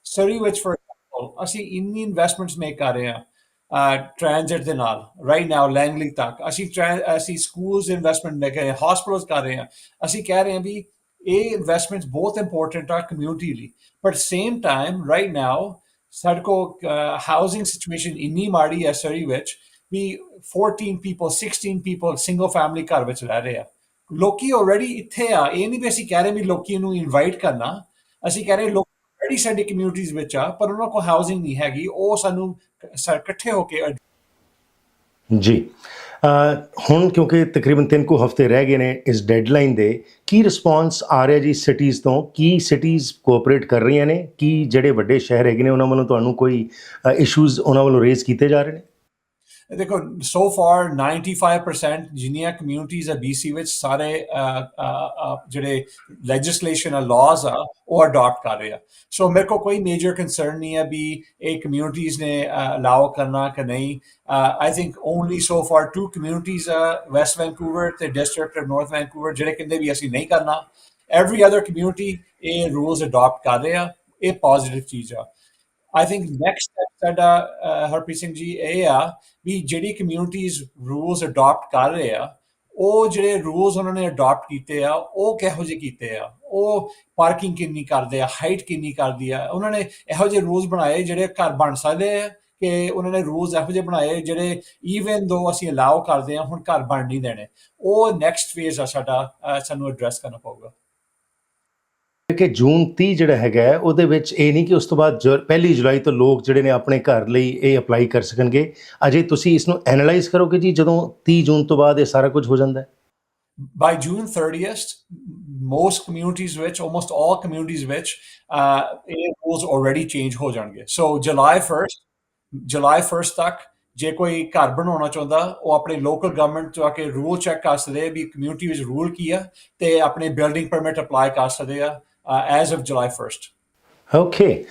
ਸਰੀ ਵਿੱਚ ਫॉर ਐਗਜ਼ਾਮਪਲ ਅਸੀਂ ਇੰਨੀ ਇਨਵੈਸਟਮੈਂਟਸ ਮੇਕ ਕਰ ਰਹੇ ਹਾਂ ਟ੍ਰਾਂਜ਼ਿਟ ਦੇ ਨਾਲ ਰਾਈਟ ਨਾਓ ਲੈਂਗਲੀ ਤੱਕ ਅਸੀਂ tran- ਅਸੀਂ ਸਕੂਲਸ ਇਨਵੈਸਟਮੈਂਟ ਮੇਕ ਰਹੇ ਹਾਂ ਹਸਪੀਟਲਸ ਕਰ ਰਹੇ ਹਾਂ ਅਸੀਂ ਕਹਿ ਰਹੇ ਹਾਂ ਵੀ ਇਹ ਇਨਵੈਸਟਮੈਂਟਸ ਬਹੁਤ ਇੰਪੋਰਟੈਂਟ ਆ ਕਮਿਊਨਿਟੀ ਲਈ but same time right now ਸਾਡੇ ਕੋਲ ਹਾਊਸਿੰਗ ਸਿਚੁਏਸ਼ਨ ਇੰਨੀ ਮਾੜੀ ਹੈ ਸਰੀ ਵਿੱਚ ਵੀ 14 ਪੀਪਲ 16 ਪੀਪਲ ਸਿੰਗਲ ਫੈਮਿਲੀ ਘਰ ਵਿੱਚ ਰਹਿ ਰਹੇ ਆ ਲੋਕੀ ਆਲਰੇਡੀ ਇੱਥੇ ਆ ਇਹ ਨਹੀਂ ਵੀ ਅਸੀਂ ਕਹਿ ਰਹੇ ਵੀ ਲੋਕੀ ਨੂੰ ਇਨਵਾਈਟ ਕਰਨਾ ਅਸੀਂ ਕਹਿ ਰਹੇ ਲੋਕ ਆਲਰੇਡੀ ਸਾਡੀ ਕਮਿਊਨਿਟੀਜ਼ ਵਿੱਚ ਆ ਪਰ ਉਹਨਾਂ ਕੋਲ ਹਾਊਸਿੰਗ ਨਹੀਂ ਹੈਗੀ ਉਹ ਸਾਨੂੰ ਇਕੱਠੇ ਹੋ ਕੇ ਜੀ ਹੁਣ ਕਿਉਂਕਿ ਤਕਰੀਬਨ 3 ਕੁ ਹਫ਼ਤੇ ਰਹਿ ਗਏ ਨੇ ਇਸ ਡੈਡਲਾਈਨ ਦੇ, ਕੀ ਰਿਸਪੌਂਸ ਆ ਰਿਹਾ ਜੀ ਸਿਟੀਜ਼ ਤੋਂ? ਕੀ ਸਿਟੀਜ਼ ਕੋਆਪਰੇਟ ਕਰ ਰਹੀਆਂ ਨੇ? ਕੀ ਜਿਹੜੇ ਵੱਡੇ ਸ਼ਹਿਰ ਹੈਗੇ ਨੇ, ਉਹਨਾਂ ਵੱਲੋਂ ਤੁਹਾਨੂੰ ਕੋਈ ਇਸ਼ੂਜ਼ ਉਹਨਾਂ ਵੱਲੋਂ ਰੇਜ਼ ਕੀਤੇ ਜਾ ਰਹੇ ਨੇ? ਦੇਖੋ ਸੋ ਫਾਰ 95% ਜਿੰਨੀਆਂ ਕਮਿਊਨਿਟੀਜ਼ ਆ BC ਵਿੱਚ ਸਾਰੇ ਜਿਹੜੇ ਲੈਜਿਸਲੇਸ਼ਨ ਆ ਲਾਜ਼ ਆ, ਉਹ ਅਡਾਪਟ ਕਰ ਰਹੇ ਆ। ਸੋ ਮੇਰੇ ਕੋ ਕੋਈ ਮੇਜਰ ਕੰਸਰਨ ਨਹੀਂ ਹੈ ਵੀ ਇਹ ਕਮਿਊਨਿਟੀਜ਼ ਨੇ ਅਲਾਉ ਕਰਨਾ ਕਿ ਨਹੀਂ। I think only so far two communities ਆ ਵੈਸਟ ਵੈਂਕੂਵਰ ਤੇ ਡਿਸਟ੍ਰਿਕਟ ਆਫ ਨਾਰਥ ਵੈਨਕੂਵਰ ਜਿਹੜੇ ਕਹਿੰਦੇ ਵੀ ਅਸੀਂ ਨਹੀਂ ਕਰਨਾ। ਐਵਰੀ ਅਦਰ ਕਮਿਊਨਿਟੀ ਇਹ ਰੂਲਸ ਅਡਾਪਟ ਕਰ ਰਹੇ ਆ, ਇਹ ਪੋਜ਼ਿਟਿਵ ਚੀਜ਼ ਆ। ਆਈ ਥਿੰਕ ਨੈਕਸਟ ਸਟੈਪ ਸਾਡਾ ਹਰਪ੍ਰੀਤ ਸਿੰਘ ਜੀ, ਇਹ ਆ ਵੀ ਜਿਹੜੀ ਕਮਿਊਨਿਟੀਜ਼ ਰੂਲਸ ਅਡਾਪਟ ਕਰ ਰਹੇ ਆ, ਉਹ ਜਿਹੜੇ ਰੂਲਸ ਉਹਨਾਂ ਨੇ ਅਡਾਪਟ ਕੀਤੇ ਆ, ਉਹ ਕਿਹੋ ਜਿਹੇ ਕੀਤੇ ਆ? ਉਹ ਪਾਰਕਿੰਗ ਕਿੰਨੀ ਕਰਦੇ ਆ? ਹਾਈਟ ਕਿੰਨੀ ਕਰਦੀ ਆ? ਉਹਨਾਂ ਨੇ ਇਹੋ ਜਿਹੇ ਰੂਲਸ ਬਣਾਏ ਜਿਹੜੇ ਘਰ ਬਣ ਸਕਦੇ ਆ ਕਿ ਉਹਨਾਂ ਨੇ ਰੂਲਸ ਇਹੋ ਜਿਹੇ ਬਣਾਏ ਜਿਹੜੇ ਈਵਨ ਦੋ ਅਸੀਂ ਅਲਾਉ ਕਰਦੇ ਆ, ਹੁਣ ਘਰ ਬਣ ਨਹੀਂ ਦੇਣੇ। ਉਹ ਨੈਕਸਟ ਫੇਜ਼ ਆ ਸਾਡਾ ਸਾਨੂੰ ਐਡਰੈਸ ਕਰਨਾ ਪਊਗਾ। ਕਿ ਜੂਨ 30 ਜਿਹੜਾ ਹੈਗਾ ਉਹਦੇ ਵਿੱਚ ਇਹ ਨਹੀਂ ਕਿ ਉਸ ਤੋਂ ਬਾਅਦ ਪਹਿਲੀ ਜੁਲਾਈ ਤੋਂ ਲੋਕ ਜਿਹੜੇ ਨੇ ਆਪਣੇ ਘਰ ਲਈ ਇਹ ਅਪਲਾਈ ਕਰ ਸਕਣਗੇ। ਅਜੇ ਤੁਸੀਂ ਇਸ ਨੂੰ ਐਨਾਲਾਈਜ਼ ਕਰੋਗੇ ਜੀ ਜਦੋਂ 30 ਜੂਨ ਤੋਂ ਬਾਅਦ ਇਹ ਸਾਰਾ ਕੁਝ ਹੋ ਜਾਂਦਾ ਹੈ? By June 30th, most communities which, almost all communities which, uh, rules already change ਹੋ ਜਾਣਗੇ। So July 1st July 1st ਤੱਕ ਜੇ ਕੋਈ ਘਰ ਬਣਾਉਣਾ ਚਾਹੁੰਦਾ ਉਹ ਆਪਣੇ ਲੋਕਲ ਗਵਰਨਮੈਂਟ ਤੋਂ ਆ ਕੇ ਰੂਲ ਚੈੱਕ ਕਰ ਸਕਦੇ ਵੀ ਕਮਿਊਨਿਟੀ ਵਿੱਚ ਰੂਲ ਕੀ ਆ ਤੇ ਆਪਣੇ ਬਿਲਡਿੰਗ ਪਰਮਿਟ ਅਪਲਾਈ ਕਰ ਸਕਦੇ ਆ। As of July 1st okay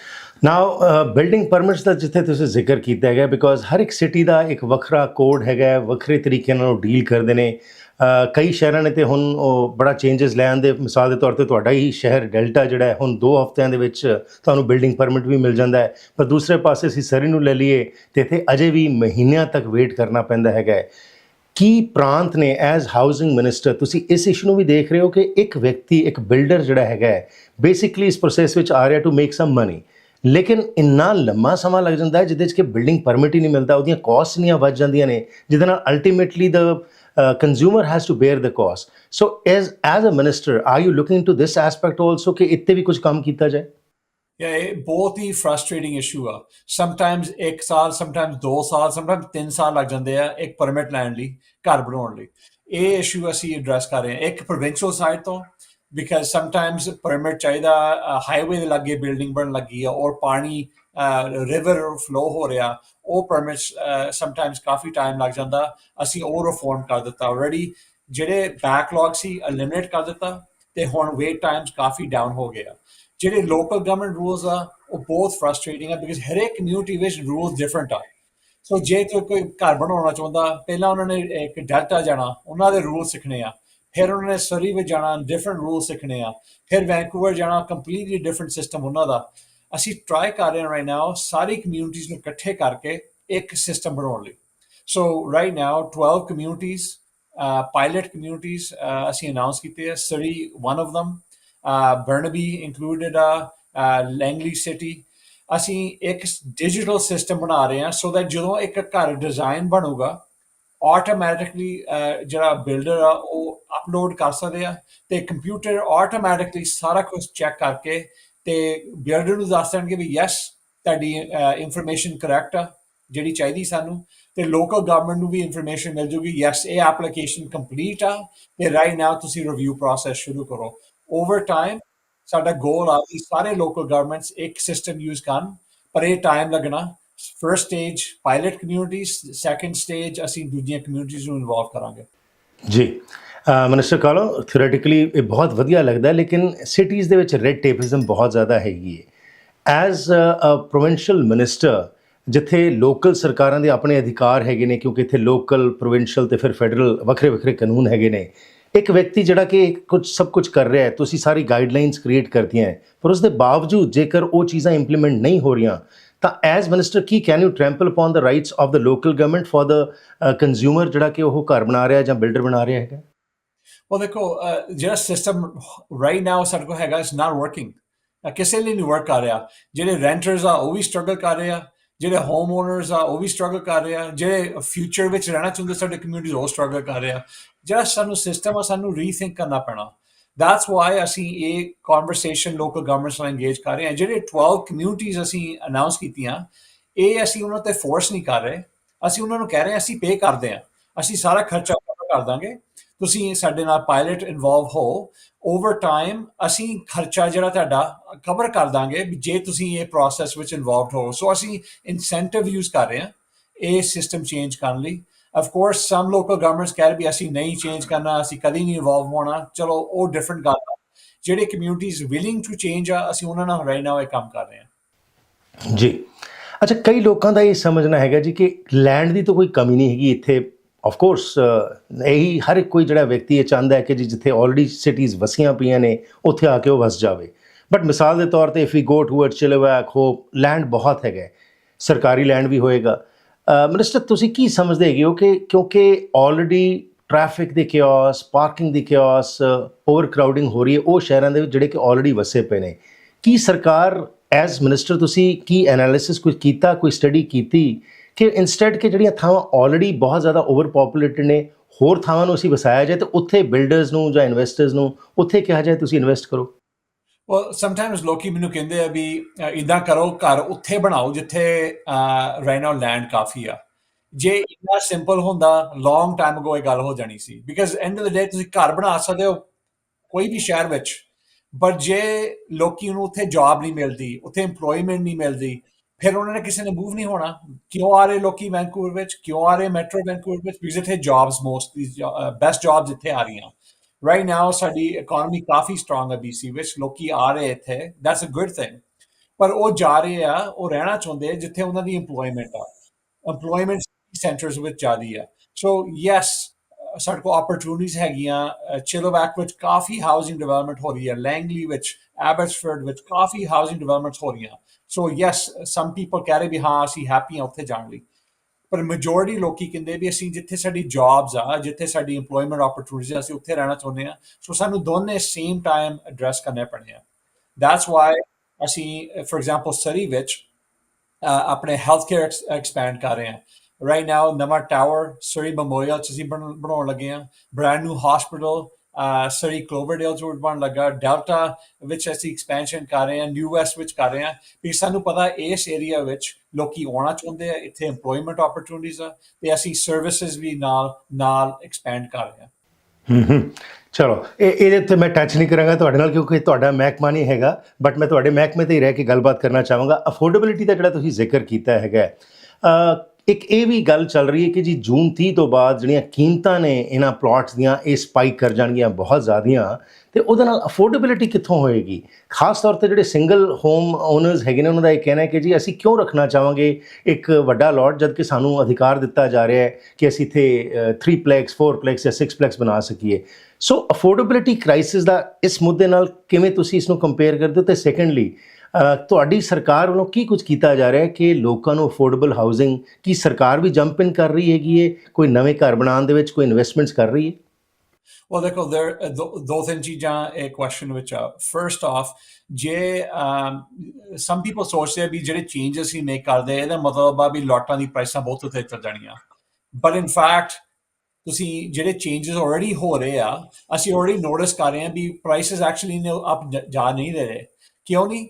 now building permits ਦਾ ਜਿੱਥੇ ਤੁਸੀਂ ਜ਼ਿਕਰ ਕੀਤਾ ਹੈਗਾ ਬਿਕੋਜ਼ ਹਰ ਇੱਕ ਸਿਟੀ ਦਾ ਇੱਕ ਵੱਖਰਾ ਕੋਡ ਹੈਗਾ ਵੱਖਰੇ ਤਰੀਕੇ ਨਾਲ ਉਹ ਡੀਲ ਕਰਦੇ ਨੇ। ਕਈ ਸ਼ਹਿਰਾਂ ਨੇ ਤੇ ਹੁਣ ਉਹ ਬੜਾ ਚੇਂਜਸ ਲੈਣ ਦੇ ਮਿਸਾਲ ਦੇ ਤੌਰ ਤੇ ਤੁਹਾਡਾ ਹੀ ਸ਼ਹਿਰ ਡੈਲਟਾ ਜਿਹੜਾ ਹੈ, ਹੁਣ 2 ਹਫ਼ਤਿਆਂ ਦੇ ਵਿੱਚ ਤੁਹਾਨੂੰ ਬਿਲਡਿੰਗ ਪਰਮਿਟ ਵੀ ਮਿਲ ਜਾਂਦਾ ਹੈ। ਪਰ ਦੂਸਰੇ ਪਾਸੇ ਅਸੀਂ ਸਰੀ ਨੂੰ ਲੈ ਲਈਏ, ਤੇ ਇੱਥੇ ਅਜੇ ਵੀ ਮਹੀਨਿਆਂ ਤੱਕ ਵੇਟ ਕਰਨਾ ਪੈਂਦਾ ਹੈਗਾ ਹੈ। ਕੀ ਪ੍ਰਾਂਤ ਨੇ ਐਜ਼ ਹਾਊਸਿੰਗ ਮਿਨਿਸਟਰ ਤੁਸੀਂ ਇਸ ਇਸ਼ੂ ਨੂੰ ਵੀ ਦੇਖ ਰਹੇ ਹੋ ਕਿ ਇੱਕ ਵਿਅਕਤੀ, ਇੱਕ ਬਿਲਡਰ ਜਿਹੜਾ ਹੈਗਾ ਬੇਸਿਕਲੀ ਇਸ ਪ੍ਰੋਸੈਸ ਵਿੱਚ ਆ ਰਿਹਾ ਟੂ ਮੇਕ ਸਮ ਮਨੀ ਲੇਕਿਨ ਇੰਨਾ ਲੰਮਾ ਸਮਾਂ ਲੱਗ ਜਾਂਦਾ ਹੈ ਜਿਹਦੇ ਵਿੱਚ ਕਿ ਬਿਲਡਿੰਗ ਪਰਮਿਟ ਹੀ ਨਹੀਂ ਮਿਲਦਾ, ਉਹਦੀਆਂ ਕਾਸਟ ਨਹੀਂ ਵੱਧ ਜਾਂਦੀਆਂ ਨੇ, ਜਿਹਦੇ ਨਾਲ ultimately the consumer has to bear the cost so as as a minister are you looking to this aspect also ਕਿ ਇੱਥੇ ਵੀ ਕੁਝ ਕੰਮ ਕੀਤਾ ਜਾਏ? Yeah, ਇਹ ਬਹੁਤ ਹੀ ਫਰਸਟ੍ਰੇਟਿੰਗ ਇਸ਼ੂ ਆ। ਸਮਟਾਈਮਸ 1 ਸਾਲ ਸਮਟਾਈਮਸ 2 ਸਾਲ ਸਮਟਾਈਮਸ 3 ਸਾਲ ਲੱਗ ਜਾਂਦੇ ਆ ਇੱਕ ਪਰਮਿਟ ਲੈਣ ਲਈ ਘਰ ਬਣਾਉਣ ਲਈ। ਇਹ ਇਸ਼ੂ ਅਸੀਂ ਐਡਰੈਸ ਕਰ ਰਹੇ ਹਾਂ। ਇੱਕ ਪ੍ਰੋਵਿੰਸ਼ੀਅਲ ਸਾਈਡ ਤੋਂ ਬਿਕਾਜ਼ ਸਮਟਾਈਮਸ ਪਰਮਿਟ ਚਾਹੀਦਾ ਹਾਈਵੇ ਦੇ ਲਾਗੇ ਬਿਲਡਿੰਗ ਬਣਨ ਲੱਗੀ ਆ ਔਰ ਪਾਣੀ ਰਿਵਰ ਫਲੋ ਹੋ ਰਿਹਾ ਉਹ ਪਰਮਿਟਸ ਸਮਟਾਈਮਸ ਕਾਫੀ ਟਾਈਮ ਲੱਗ ਜਾਂਦਾ। ਅਸੀਂ ਉਹ ਰਿਫਾਰਮ ਕਰ ਦਿੱਤਾ। ਆਲਰੇਡੀ ਜਿਹੜੇ ਬੈਕਲੌਗ ਸੀ ਐਲੀਮੀਨੇਟ ਕਰ ਦਿੱਤਾ ਤੇ ਹੁਣ ਵੇਟ ਟਾਈਮਸ ਕਾਫੀ ਡਾਊਨ ਹੋ ਗਿਆ ਜਿਹੜੇ ਲੋਕਲ ਗਵਰਨਮੈਂਟ ਰੂਲਸ ਆ, ਉਹ ਬਹੁਤ ਫਰਸਟ੍ਰੇਟਿੰਗ ਆ ਬਿਕਾਜ਼ ਹਰੇਕ ਕਮਿਊਨਿਟੀ ਵਿੱਚ ਰੂਲਸ ਡਿਫਰੈਂਟ ਆ। ਸੋ ਜੇ ਕੋਈ ਕੋਈ ਘਰ ਬਣਾਉਣਾ ਚਾਹੁੰਦਾ, ਪਹਿਲਾਂ ਉਹਨਾਂ ਨੇ ਇੱਕ ਡੈਲਟਾ ਜਾਣਾ, ਉਹਨਾਂ ਦੇ ਰੂਲ ਸਿੱਖਣੇ ਆ। ਫਿਰ ਉਹਨਾਂ ਨੇ ਸਰੀ ਵਿੱਚ ਜਾਣਾ ਡਿਫਰੈਂਟ ਰੂਲ ਸਿੱਖਣੇ ਆ। ਫਿਰ ਵੈਂਕੂਵਰ ਜਾਣਾ ਕੰਪਲੀਟਲੀ ਡਿਫਰੈਂਟ ਸਿਸਟਮ ਉਹਨਾਂ ਦਾ। ਅਸੀਂ ਟਰਾਈ ਕਰ ਰਹੇ ਹਾਂ ਰਾਈਟ ਨਾਓ ਸਾਰੀ ਕਮਿਊਨਿਟੀਜ਼ ਨੂੰ ਇਕੱਠੇ ਕਰਕੇ ਇੱਕ ਸਿਸਟਮ ਬਣਾਉਣ ਲਈ। So right now 12 communities pilot communities ਅਸੀਂ ਅਨਾਉਂਸ ਕੀਤੇ ਆ Surrey one of them uh, Burnaby ਆ uh, ਸਿਟੀ ਅਸੀਂ ਇੱਕ ਡਿਜੀਟਲ ਸਿਸਟਮ ਬਣਾ ਰਹੇ ਹਾਂ ਸੋ ਦੈਟ ਜਦੋਂ ਇੱਕ ਘਰ ਡਿਜ਼ਾਈਨ ਬਣੂਗਾ ਆਟੋਮੈਟਿਕਲੀ ਜਿਹੜਾ ਬਿਲਡਰ ਆ ਉਹ ਅਪਲੋਡ ਕਰ ਸਕਦੇ ਆ ਤੇ ਕੰਪਿਊਟਰ ਆਟੋਮੈਟਿਕਲੀ ਸਾਰਾ ਕੁਝ ਚੈੱਕ ਕਰਕੇ ਤੇ ਬਿਲਡਰ ਨੂੰ ਦੱਸ ਦੇਣਗੇ ਵੀ ਯੈਸ ਤੁਹਾਡੀ ਇਨਫੋਰਮੇਸ਼ਨ ਕਰੈਕਟ ਆ ਜਿਹੜੀ ਚਾਹੀਦੀ ਸਾਨੂੰ। ਤੇ ਲੋਕਲ ਗਵਰਨਮੈਂਟ ਨੂੰ ਵੀ ਇਨਫੋਰਮੇਸ਼ਨ ਮਿਲ ਜੂਗੀ ਯੈਸ ਇਹ ਐਪਲੀਕੇਸ਼ਨ ਕੰਪਲੀਟ ਆ ਤੇ ਰਾਈਟ ਨਾਓ ਤੁਸੀਂ ਰਿਵਿਊ ਪ੍ਰੋਸੈਸ ਸ਼ੁਰੂ ਕਰੋ। ਓਵਰ ਟਾਈਮ ਸਾਡਾ ਗੋਲ ਆ ਕਿ ਸਾਰੇ ਲੋਕਲ ਗਵਰਨਮੈਂਟਸ ਇੱਕ ਸਿਸਟਮ ਯੂਜ਼ ਕਰਨ, ਪਰ ਇਹ ਟਾਈਮ ਲੱਗਣਾ first stage pilot communities second stage ਅਸੀਂ ਦੂਜੀਆਂ ਕਮਿਊਨਿਟੀਜ਼ ਨੂੰ ਇਨਵੋਲਵ ਕਰਾਂਗੇ। ਜੀ ਮਨਿਸਟਰ ਕਾਲੋ ਥਿਓਰੈਟਿਕਲੀ ਇਹ ਬਹੁਤ ਵਧੀਆ ਲੱਗਦਾ ਲੇਕਿਨ ਸਿਟੀਜ਼ ਦੇ ਵਿੱਚ ਰੈੱਡ ਟੇਪਿਜ਼ਮ ਬਹੁਤ ਜ਼ਿਆਦਾ ਹੈਗੀ ਹੈ। ਐਜ਼ ਅ ਪ੍ਰੋਵਿੰਸ਼ੀਅਲ ਮਿਨਿਸਟਰ ਜਿੱਥੇ ਲੋਕਲ ਸਰਕਾਰਾਂ ਦੇ ਆਪਣੇ ਅਧਿਕਾਰ ਹੈਗੇ ਨੇ, ਕਿਉਂਕਿ ਇੱਥੇ ਲੋਕਲ ਪ੍ਰੋਵਿੰਸ਼ੀਅਲ ਤੇ ਫਿਰ ਫੈਡਰਲ ਵੱਖਰੇ ਵੱਖਰੇ ਕਾਨੂੰਨ ਹੈਗੇ ਨੇ ਇੱਕ ਵਿਅਕਤੀ ਜਿਹੜਾ ਕਿ ਕੁਝ ਸਭ ਕੁਝ ਕਰ ਰਿਹਾ ਹੈ, ਤੁਸੀਂ ਸਾਰੀ ਗਾਈਡਲਾਈਨਸ ਕ੍ਰੀਏਟ ਕਰਦੀਆਂ ਹੈ, ਪਰ ਉਸ ਦੇ ਬਾਵਜੂਦ ਜੇਕਰ ਉਹ ਚੀਜ਼ਾਂ ਇੰਪਲੀਮੈਂਟ ਨਹੀਂ ਹੋ ਰਹੀਆਂ, ਤਾਂ as minister Ki can you trample upon the rights of the local government for the consumer ਜਿਹੜਾ ਕਿ ਉਹ ਘਰ ਬਣਾ ਰਿਹਾ ਜਾਂ ਬਿਲਡਰ ਬਣਾ ਰਿਹਾ ਹੈਗਾ? ਉਹ ਦੇਖੋ ਜਿਹੜਾ ਸਿਸਟਮ ਰਾਈਟ ਨਾਓ ਸਾਡੇ ਕੋਲ ਹੈਗਾ ਇਟਸ ਨਾਟ ਵਰਕਿੰਗ ਕਿਸੇ ਲਈ ਨਹੀਂ ਵਰਕ ਕਰ ਰਿਹਾ। ਜਿਹੜੇ ਰੈਂਟਰਸ ਆ, ਉਹ ਵੀ ਸਟਰਗਲ ਕਰ ਰਹੇ ਆ। ਜਿਹੜੇ ਹੋਮ ਓਨਰਸ ਆ, ਉਹ ਵੀ ਸਟਰਗਲ ਕਰ ਰਹੇ ਆ। ਜਿਹੜੇ ਫਿਊਚਰ ਵਿੱਚ ਰਹਿਣਾ ਚਾਹੁੰਦੇ ਸਾਡੇ ਕਮਿਊਨਿਟੀਜ਼ ਉਹ ਸਟਰਗਲ ਕਰ ਰਹੇ ਆ। ਜਿਹੜਾ ਸਾਨੂੰ ਸਿਸਟਮ ਆ, ਸਾਨੂੰ ਰੀਥਿੰਕ ਕਰਨਾ ਪੈਣਾ। ਦੈਟਸ ਵਾਈ ਅਸੀਂ ਇਹ ਕਨਵਰਸੇਸ਼ਨ ਲੋਕਲ ਗਵਰਨਮੈਂਟਸ ਨਾਲ ਇੰਗੇਜ ਕਰ ਰਹੇ ਹਾਂ। ਜਿਹੜੇ 12 ਕਮਿਊਨਿਟੀਜ਼ ਅਸੀਂ ਅਨਾਉਂਸ ਕੀਤੀਆਂ, ਇਹ ਅਸੀਂ ਉਹਨਾਂ ਤੇ ਫੋਰਸ ਨਹੀਂ ਕਰ ਰਹੇ। ਅਸੀਂ ਉਹਨਾਂ ਨੂੰ ਕਹਿ ਰਹੇ ਹਾਂ, ਅਸੀਂ ਪੇ ਕਰਦੇ ਹਾਂ। ਅਸੀਂ ਸਾਰਾ ਖਰਚਾ cover ਕਰ ਦਾਂਗੇ। ਤੁਸੀਂ ਸਾਡੇ ਨਾਲ ਪਾਇਲਟ ਇਨਵੋਲਵ ਹੋ। ਓਵਰ ਟਾਈਮ ਅਸੀਂ ਖਰਚਾ ਜਿਹੜਾ ਤੁਹਾਡਾ ਕਵਰ ਕਰ ਦਾਂਗੇ ਵੀ ਜੇ ਤੁਸੀਂ ਇਹ ਪ੍ਰੋਸੈਸ ਵਿੱਚ ਇਨਵੋਲਵਡ ਹੋ। ਸੋ ਅਸੀਂ ਇਨਸੈਂਟਿਵ ਯੂਜ਼ ਕਰ ਰਹੇ ਹਾਂ, ਇਹ ਸਿਸਟਮ ਚੇਂਜ ਕਰਨ ਲਈ। Of course some local governments ਕਹਿ ਰਹੇ ਵੀ ਅਸੀਂ ਨਹੀਂ ਚੇਂਜ ਕਰਨਾ, ਅਸੀਂ ਕਦੀ ਨਹੀਂ ਇਨਵੋਲਵ ਹੋਣਾ। ਚਲੋ, ਉਹ ਡਿਫਰੈਂਟ ਗੱਲ ਆ। ਜਿਹੜੇ ਕਮਿਊਨਿਟੀਜ਼ ਵਿਲਿੰਗ ਟੂ ਚੇਂਜ ਆ, ਅਸੀਂ ਉਹਨਾਂ ਨਾਲ ਰਾਈਟ ਨਾਓ ਇਹ ਕੰਮ ਕਰ ਰਹੇ ਹਾਂ। ਜੀ। ਅੱਛਾ, ਕਈ ਲੋਕਾਂ ਦਾ ਇਹ ਸਮਝਣਾ ਹੈਗਾ ਜੀ ਕਿ ਲੈਂਡ ਦੀ ਤਾਂ ਕੋਈ ਕਮੀ ਨਹੀਂ ਹੈਗੀ ਇੱਥੇ। ਆਫ ਕੋਰਸ ਇਹੀ ਹਰ ਇੱਕ ਕੋਈ ਜਿਹੜਾ ਵਿਅਕਤੀ ਇਹ ਚਾਹੁੰਦਾ ਹੈ ਕਿ ਜੀ ਜਿੱਥੇ ਆਲਰੇਡੀ ਸਿਟੀਜ਼ ਵਸੀਆਂ ਪਈਆਂ ਨੇ, ਉੱਥੇ ਆ ਕੇ ਉਹ ਵਸ ਜਾਵੇ। ਬਟ ਮਿਸਾਲ ਦੇ ਤੌਰ ਤੇ if we go toward Chilliwack Hope land ਬਹੁਤ ਹੈਗਾ ਸਰਕਾਰੀ ਲੈਂਡ ਵੀ ਹੋਏਗਾ। ਮਿਨਿਸਟਰ ਤੁਸੀਂ ਕੀ ਸਮਝਦੇ ਹੈਗੇ ਹੋ ਕਿ ਕਿਉਂਕਿ ਆਲਰੇਡੀ ਟ੍ਰੈਫਿਕ ਦੀ ਕਿਓਸ ਪਾਰਕਿੰਗ ਦੀ ਕਿਓਸ ਓਵਰ ਕਰਾਊਡਿੰਗ ਹੋ ਰਹੀ ਹੈ, ਉਹ ਸ਼ਹਿਰਾਂ ਦੇ ਵਿੱਚ ਜਿਹੜੇ ਕਿ ਆਲਰੇਡੀ ਵਸੇ ਪਏ ਨੇ। ਕੀ ਸਰਕਾਰ ਐਜ਼ ਮਿਨਿਸਟਰ ਤੁਸੀਂ ਕੀ ਐਨਾਲਿਸਿਸ ਕੁਝ ਕੀਤਾ, ਕੋਈ ਸਟੱਡੀ ਕੀਤੀ ਕਿ ਇਨਸਟੈਡ ਕਿ ਜਿਹੜੀਆਂ ਥਾਵਾਂ ਆਲਰੇਡੀ ਬਹੁਤ ਜ਼ਿਆਦਾ ਓਵਰ ਪੋਪੂਲੇਟਡ ਨੇ, ਹੋਰ ਥਾਵਾਂ ਨੂੰ ਅਸੀਂ ਵਸਾਇਆ ਜਾਏ ਤੇ ਉੱਥੇ ਬਿਲਡਰਸ ਨੂੰ ਜਾਂ ਇਨਵੈਸਟਰਸ ਨੂੰ ਉੱਥੇ ਕਿਹਾ ਜਾਏ ਤੁਸੀਂ ਇਨਵੈਸਟ ਕਰੋ? ਉਹ ਸਮਟਾਈਮਸ ਲੋਕੀ ਮੈਨੂੰ ਕਹਿੰਦੇ ਆ ਵੀ ਇਦਾਂ ਕਰੋ, ਘਰ ਉੱਥੇ ਬਣਾਓ ਜਿੱਥੇ ਰਾਈਟ ਨਾਓ ਲੈਂਡ ਕਾਫੀ ਆ। ਜੇ ਇੰਨਾ ਸਿੰਪਲ ਹੁੰਦਾ ਲੌਂਗ ਟਾਈਮ ਅਗੋ ਇਹ ਗੱਲ ਹੋ ਜਾਣੀ ਸੀ। Because end of the day ਤੁਸੀਂ ਘਰ ਬਣਾ ਸਕਦੇ ਹੋ, ਕੋਈ ਵੀ ਸ਼ਹਿਰ ਵਿੱਚ। ਪਰ ਜੇ ਲੋਕੀ ਨੂੰ ਉੱਥੇ ਜੌਬ ਨਹੀਂ ਮਿਲਦੀ, ਉੱਥੇ EMPLOYMENT ਨਹੀਂ ਮਿਲਦੀ, ਫਿਰ ਉਹਨਾਂ ਨੇ ਕਿਸੇ ਨੇ ਮੂਵ ਨਹੀਂ ਹੋਣਾ। ਕਿਉਂ ਆ ਰਹੇ ਲੋਕੀ ਵੈਂਕੂਵਰ ਵਿੱਚ? ਕਿਉਂ ਆ ਰਹੇ ਮੈਟਰੋ ਵੈਂਕੂਵਰ ਵਿੱਚ? ਬਿਕਾਜ਼ ਇੱਥੇ ਜੌਬਸ ਮੋਸਟਲੀ ਬੈਸਟ ਜੌਬਸ ਇੱਥੇ ਆ ਰਹੀਆਂ। ਰਾਈਟ ਨਾਓ ਸਾਡੀ ਇਕਨੋਮੀ ਕਾਫੀ ਸਟਰੋਂਗ ਹੈ BC ਵਿੱਚ ਲੋਕੀ ਆ ਰਹੇ ਇੱਥੇ ਦੈਟਸ ਅ ਗੁੱਡ ਥਿੰਗ ਪਰ ਉਹ ਜਾ ਰਹੇ ਆ, ਉਹ ਰਹਿਣਾ ਚਾਹੁੰਦੇ ਆ, ਜਿੱਥੇ ਉਹਨਾਂ ਦੀ EMPLOYMENT ਆ। EMPLOYMENT ਸੈਂਟਰਸ ਵਿੱਚ ਜ਼ਿਆਦੀ ਆ। ਸੋ ਯੈਸ ਸਾਡੇ ਕੋਲ ਓਪਰਚੁਨਿਟੀਜ਼ ਹੈਗੀਆਂ। ਚਿਲੋਵੈਕ ਵਿੱਚ ਕਾਫੀ ਹਾਊਸਿੰਗ ਡਿਵੈਲਪਮੈਂਟ ਹੋ ਰਹੀ ਹੈ। ਲੈਂਗਲੀ ਵਿੱਚ ਐਬਟਸਫੋਰਡ ਵਿੱਚ ਕਾਫੀ ਹਾਊਸਿੰਗ ਡਿਵੈਲਪਮੈਂਟਸ ਹੋ ਰਹੀਆਂ। ਸੋ ਯੈਸ ਸਮ ਪੀਪਲ ਕਹਿ ਰਹੇ ਵੀ ਹਾਂ, ਅਸੀਂ ਹੈਪੀ ਹਾਂ ਉੱਥੇ ਜਾਣ ਲਈ। ਪਰ ਮੈਜੋਰਿਟੀ ਲੋਕੀ ਕਹਿੰਦੇ ਵੀ ਅਸੀਂ ਜਿੱਥੇ ਸਾਡੀ ਜੌਬਸ ਆ, ਜਿੱਥੇ ਸਾਡੀ EMPLOYMENT opportunities ਅਸੀਂ ਉੱਥੇ ਰਹਿਣਾ ਚਾਹੁੰਦੇ ਆ ਸੋ ਸਾਨੂੰ ਦੋਨੇ ਸੇਮ ਟਾਈਮ ਐਡਰੈਸ ਕਰਨੇ ਪੈਣੇ ਆ। ਦੈਟਸ ਵਾਈ ਅਸੀਂ ਫੋਰ ਐਗਜ਼ਾਮਪਲ ਸਰੀ ਵਿੱਚ ਆਪਣੇ ਹੈਲਥ ਕੇਅਰ ਐਕਸਪੈਂਡ ਕਰ ਰਹੇ ਹਾਂ। ਰਾਈਟ ਨਾਓ ਨਵਾਂ ਟਾਵਰ ਸਰੀ ਮੈਮੋਰੀਅਲ ਚ ਅਸੀਂ ਬਣ- ਬਣਾਉਣ ਲੱਗੇ ਹਾਂ। Brand new hospital Surrey Cloverdale ਚ ਬਣ ਲੱਗਾ। ਡੈਲਟਾ ਵਿੱਚ ਅਸੀਂ ਐਕਸਪੈਂਸ਼ਨ ਕਰ ਰਹੇ ਹਾਂ, ਨਿਊ ਵੈਸਟ ਵਿੱਚ ਕਰ ਰਹੇ ਹਾਂ। ਵੀ ਸਾਨੂੰ ਪਤਾ ਇਸ ਏਰੀਆ ਵਿੱਚ ਲੋਕੀ ਆਉਣਾ ਚਾਹੁੰਦੇ ਆ, ਇੱਥੇ EMPLOYMENT ਓਪਰਚੁਨਿਟੀਜ਼ ਆ, ਤੇ ਅਸੀਂ ਸਰਵਿਸਿਜ਼ ਵੀ ਨਾਲ ਨਾਲ ਐਕਸਪੈਂਡ ਕਰ ਰਹੇ ਹਾਂ। ਹੂੰ ਚਲੋ, ਇਹ, ਇਹਦੇ ਉੱਤੇ ਮੈਂ ਟੱਚ ਨਹੀਂ ਕਰਾਂਗਾ ਤੁਹਾਡੇ ਨਾਲ, ਕਿਉਂਕਿ ਤੁਹਾਡਾ ਮਹਿਕਮਾ ਨਹੀਂ ਹੈਗਾ ਬਟ ਮੈਂ ਤੁਹਾਡੇ ਮਹਿਕਮੇ ਤੇ ਹੀ ਰਹਿ ਕੇ ਗੱਲਬਾਤ ਕਰਨਾ ਚਾਹਾਂਗਾ। ਅਫੋਰਡੇਬਿਲਿਟੀ ਦਾ ਜਿਹੜਾ ਤੁਸੀਂ ਜ਼ਿਕਰ ਕੀਤਾ ਹੈਗਾ ਇੱਕ ਇਹ ਵੀ ਗੱਲ ਚੱਲ ਰਹੀ ਹੈ ਕਿ ਜੀ ਜੂਨ 30 ਤੋਂ ਬਾਅਦ ਜਿਹੜੀਆਂ ਕੀਮਤਾਂ ਨੇ ਇਹਨਾਂ ਪਲਾਟਸ ਦੀਆਂ, ਇਹ ਸਪਾਈਕ ਕਰ ਜਾਣਗੀਆਂ ਬਹੁਤ ਜ਼ਿਆਦੀਆਂ ਤੇ ਉਹਦੇ ਨਾਲ ਅਫੋਰਡੇਬਿਲਿਟੀ ਕਿੱਥੋਂ ਹੋਏਗੀ? ਖਾਸ ਤੌਰ ਤੇ ਜਿਹੜੇ ਸਿੰਗਲ ਹੋਮ ਓਨਰਸ ਹੈਗੇ ਨੇ, ਉਹਨਾਂ ਦਾ ਇਹ ਕਹਿਣਾ ਹੈ ਕਿ ਜੀ ਅਸੀਂ ਕਿਉਂ ਰੱਖਣਾ ਚਾਹਾਂਗੇ ਇੱਕ ਵੱਡਾ ਲੋਟ ਜਦ ਕਿ ਸਾਨੂੰ ਅਧਿਕਾਰ ਦਿੱਤਾ ਜਾ ਰਿਹਾ ਹੈ ਕਿ ਅਸੀਂ ਇੱਥੇ 3 ਪਲੈਕਸ 4 ਪਲੈਕਸ ਜਾਂ 6 ਪਲੈਕਸ ਬਣਾ ਸਕੀਏ। ਸੋ ਅਫੋਰਡੇਬਿਲਿਟੀ ਕ੍ਰਾਈਸਿਸ ਦਾ ਇਸ ਮੁੱਦੇ ਨਾਲ ਕਿਵੇਂ ਤੁਸੀਂ ਇਸ ਨੂੰ ਕੰਪੇਅਰ ਕਰਦੇ ਹੋ? ਤੇ ਸੈਕੰਡਲੀ ਤੁਹਾਡੀ ਸਰਕਾਰ ਵੱਲੋਂ ਕੀ ਕੁਝ ਕੀਤਾ ਜਾ ਰਿਹਾ ਹੈ ਕਿ ਲੋਕਾਂ ਨੂੰ ਅਫੋਰਡੇਬਲ ਹਾਊਸਿੰਗ ਕੀ ਸਰਕਾਰ ਵੀ ਜੰਪ ਇਨ ਕਰ ਰਹੀ ਹੈਗੀ ਹੈ ਕੋਈ ਨਵੇਂ ਘਰ ਬਣਾਉਣ ਦੇ ਵਿੱਚ ਕੋਈ ਇਨਵੈਸਟਮੈਂਟਸ ਕਰ ਰਹੀ ਹੈ Well, ਦੇਖੋ there ਦੋ ਦੋ ਤਿੰਨ ਚੀਜ਼ਾਂ ਇਹ ਕੁਐਸਚਨ ਵਿੱਚ ਆ। ਫਰਸਟ ਆਫ ਜੇ ਸਮ ਪੀਪਲ ਸੋਚਦੇ ਆ ਵੀ ਜਿਹੜੇ ਚੇਂਜਸ ਹੀ ਮੇਕ ਕਰਦੇ ਇਹਦਾ ਮਤਲਬ ਆ ਵੀ ਲੋਟਾਂ ਦੀ ਪ੍ਰਾਈਸਾਂ ਬਹੁਤ ਉੱਤੇ ਚੱਲ ਜਾਣੀਆਂ। ਬਟ ਇਨ ਫੈਕਟ ਤੁਸੀਂ ਜਿਹੜੇ ਚੇਂਜਸ ਆਲਰੇਡੀ ਹੋ ਰਹੇ ਆ ਅਸੀਂ ਆਲਰੇਡੀ ਨੋਟਿਸ ਕਰ ਰਹੇ ਹਾਂ ਵੀ ਪ੍ਰਾਈਸਸ ਐਕਚੁਅਲੀ ਨੇ ਅਪ ਜਾ ਨਹੀਂ ਦੇ ਰਹੇ। ਕਿਉਂ ਨਹੀਂ?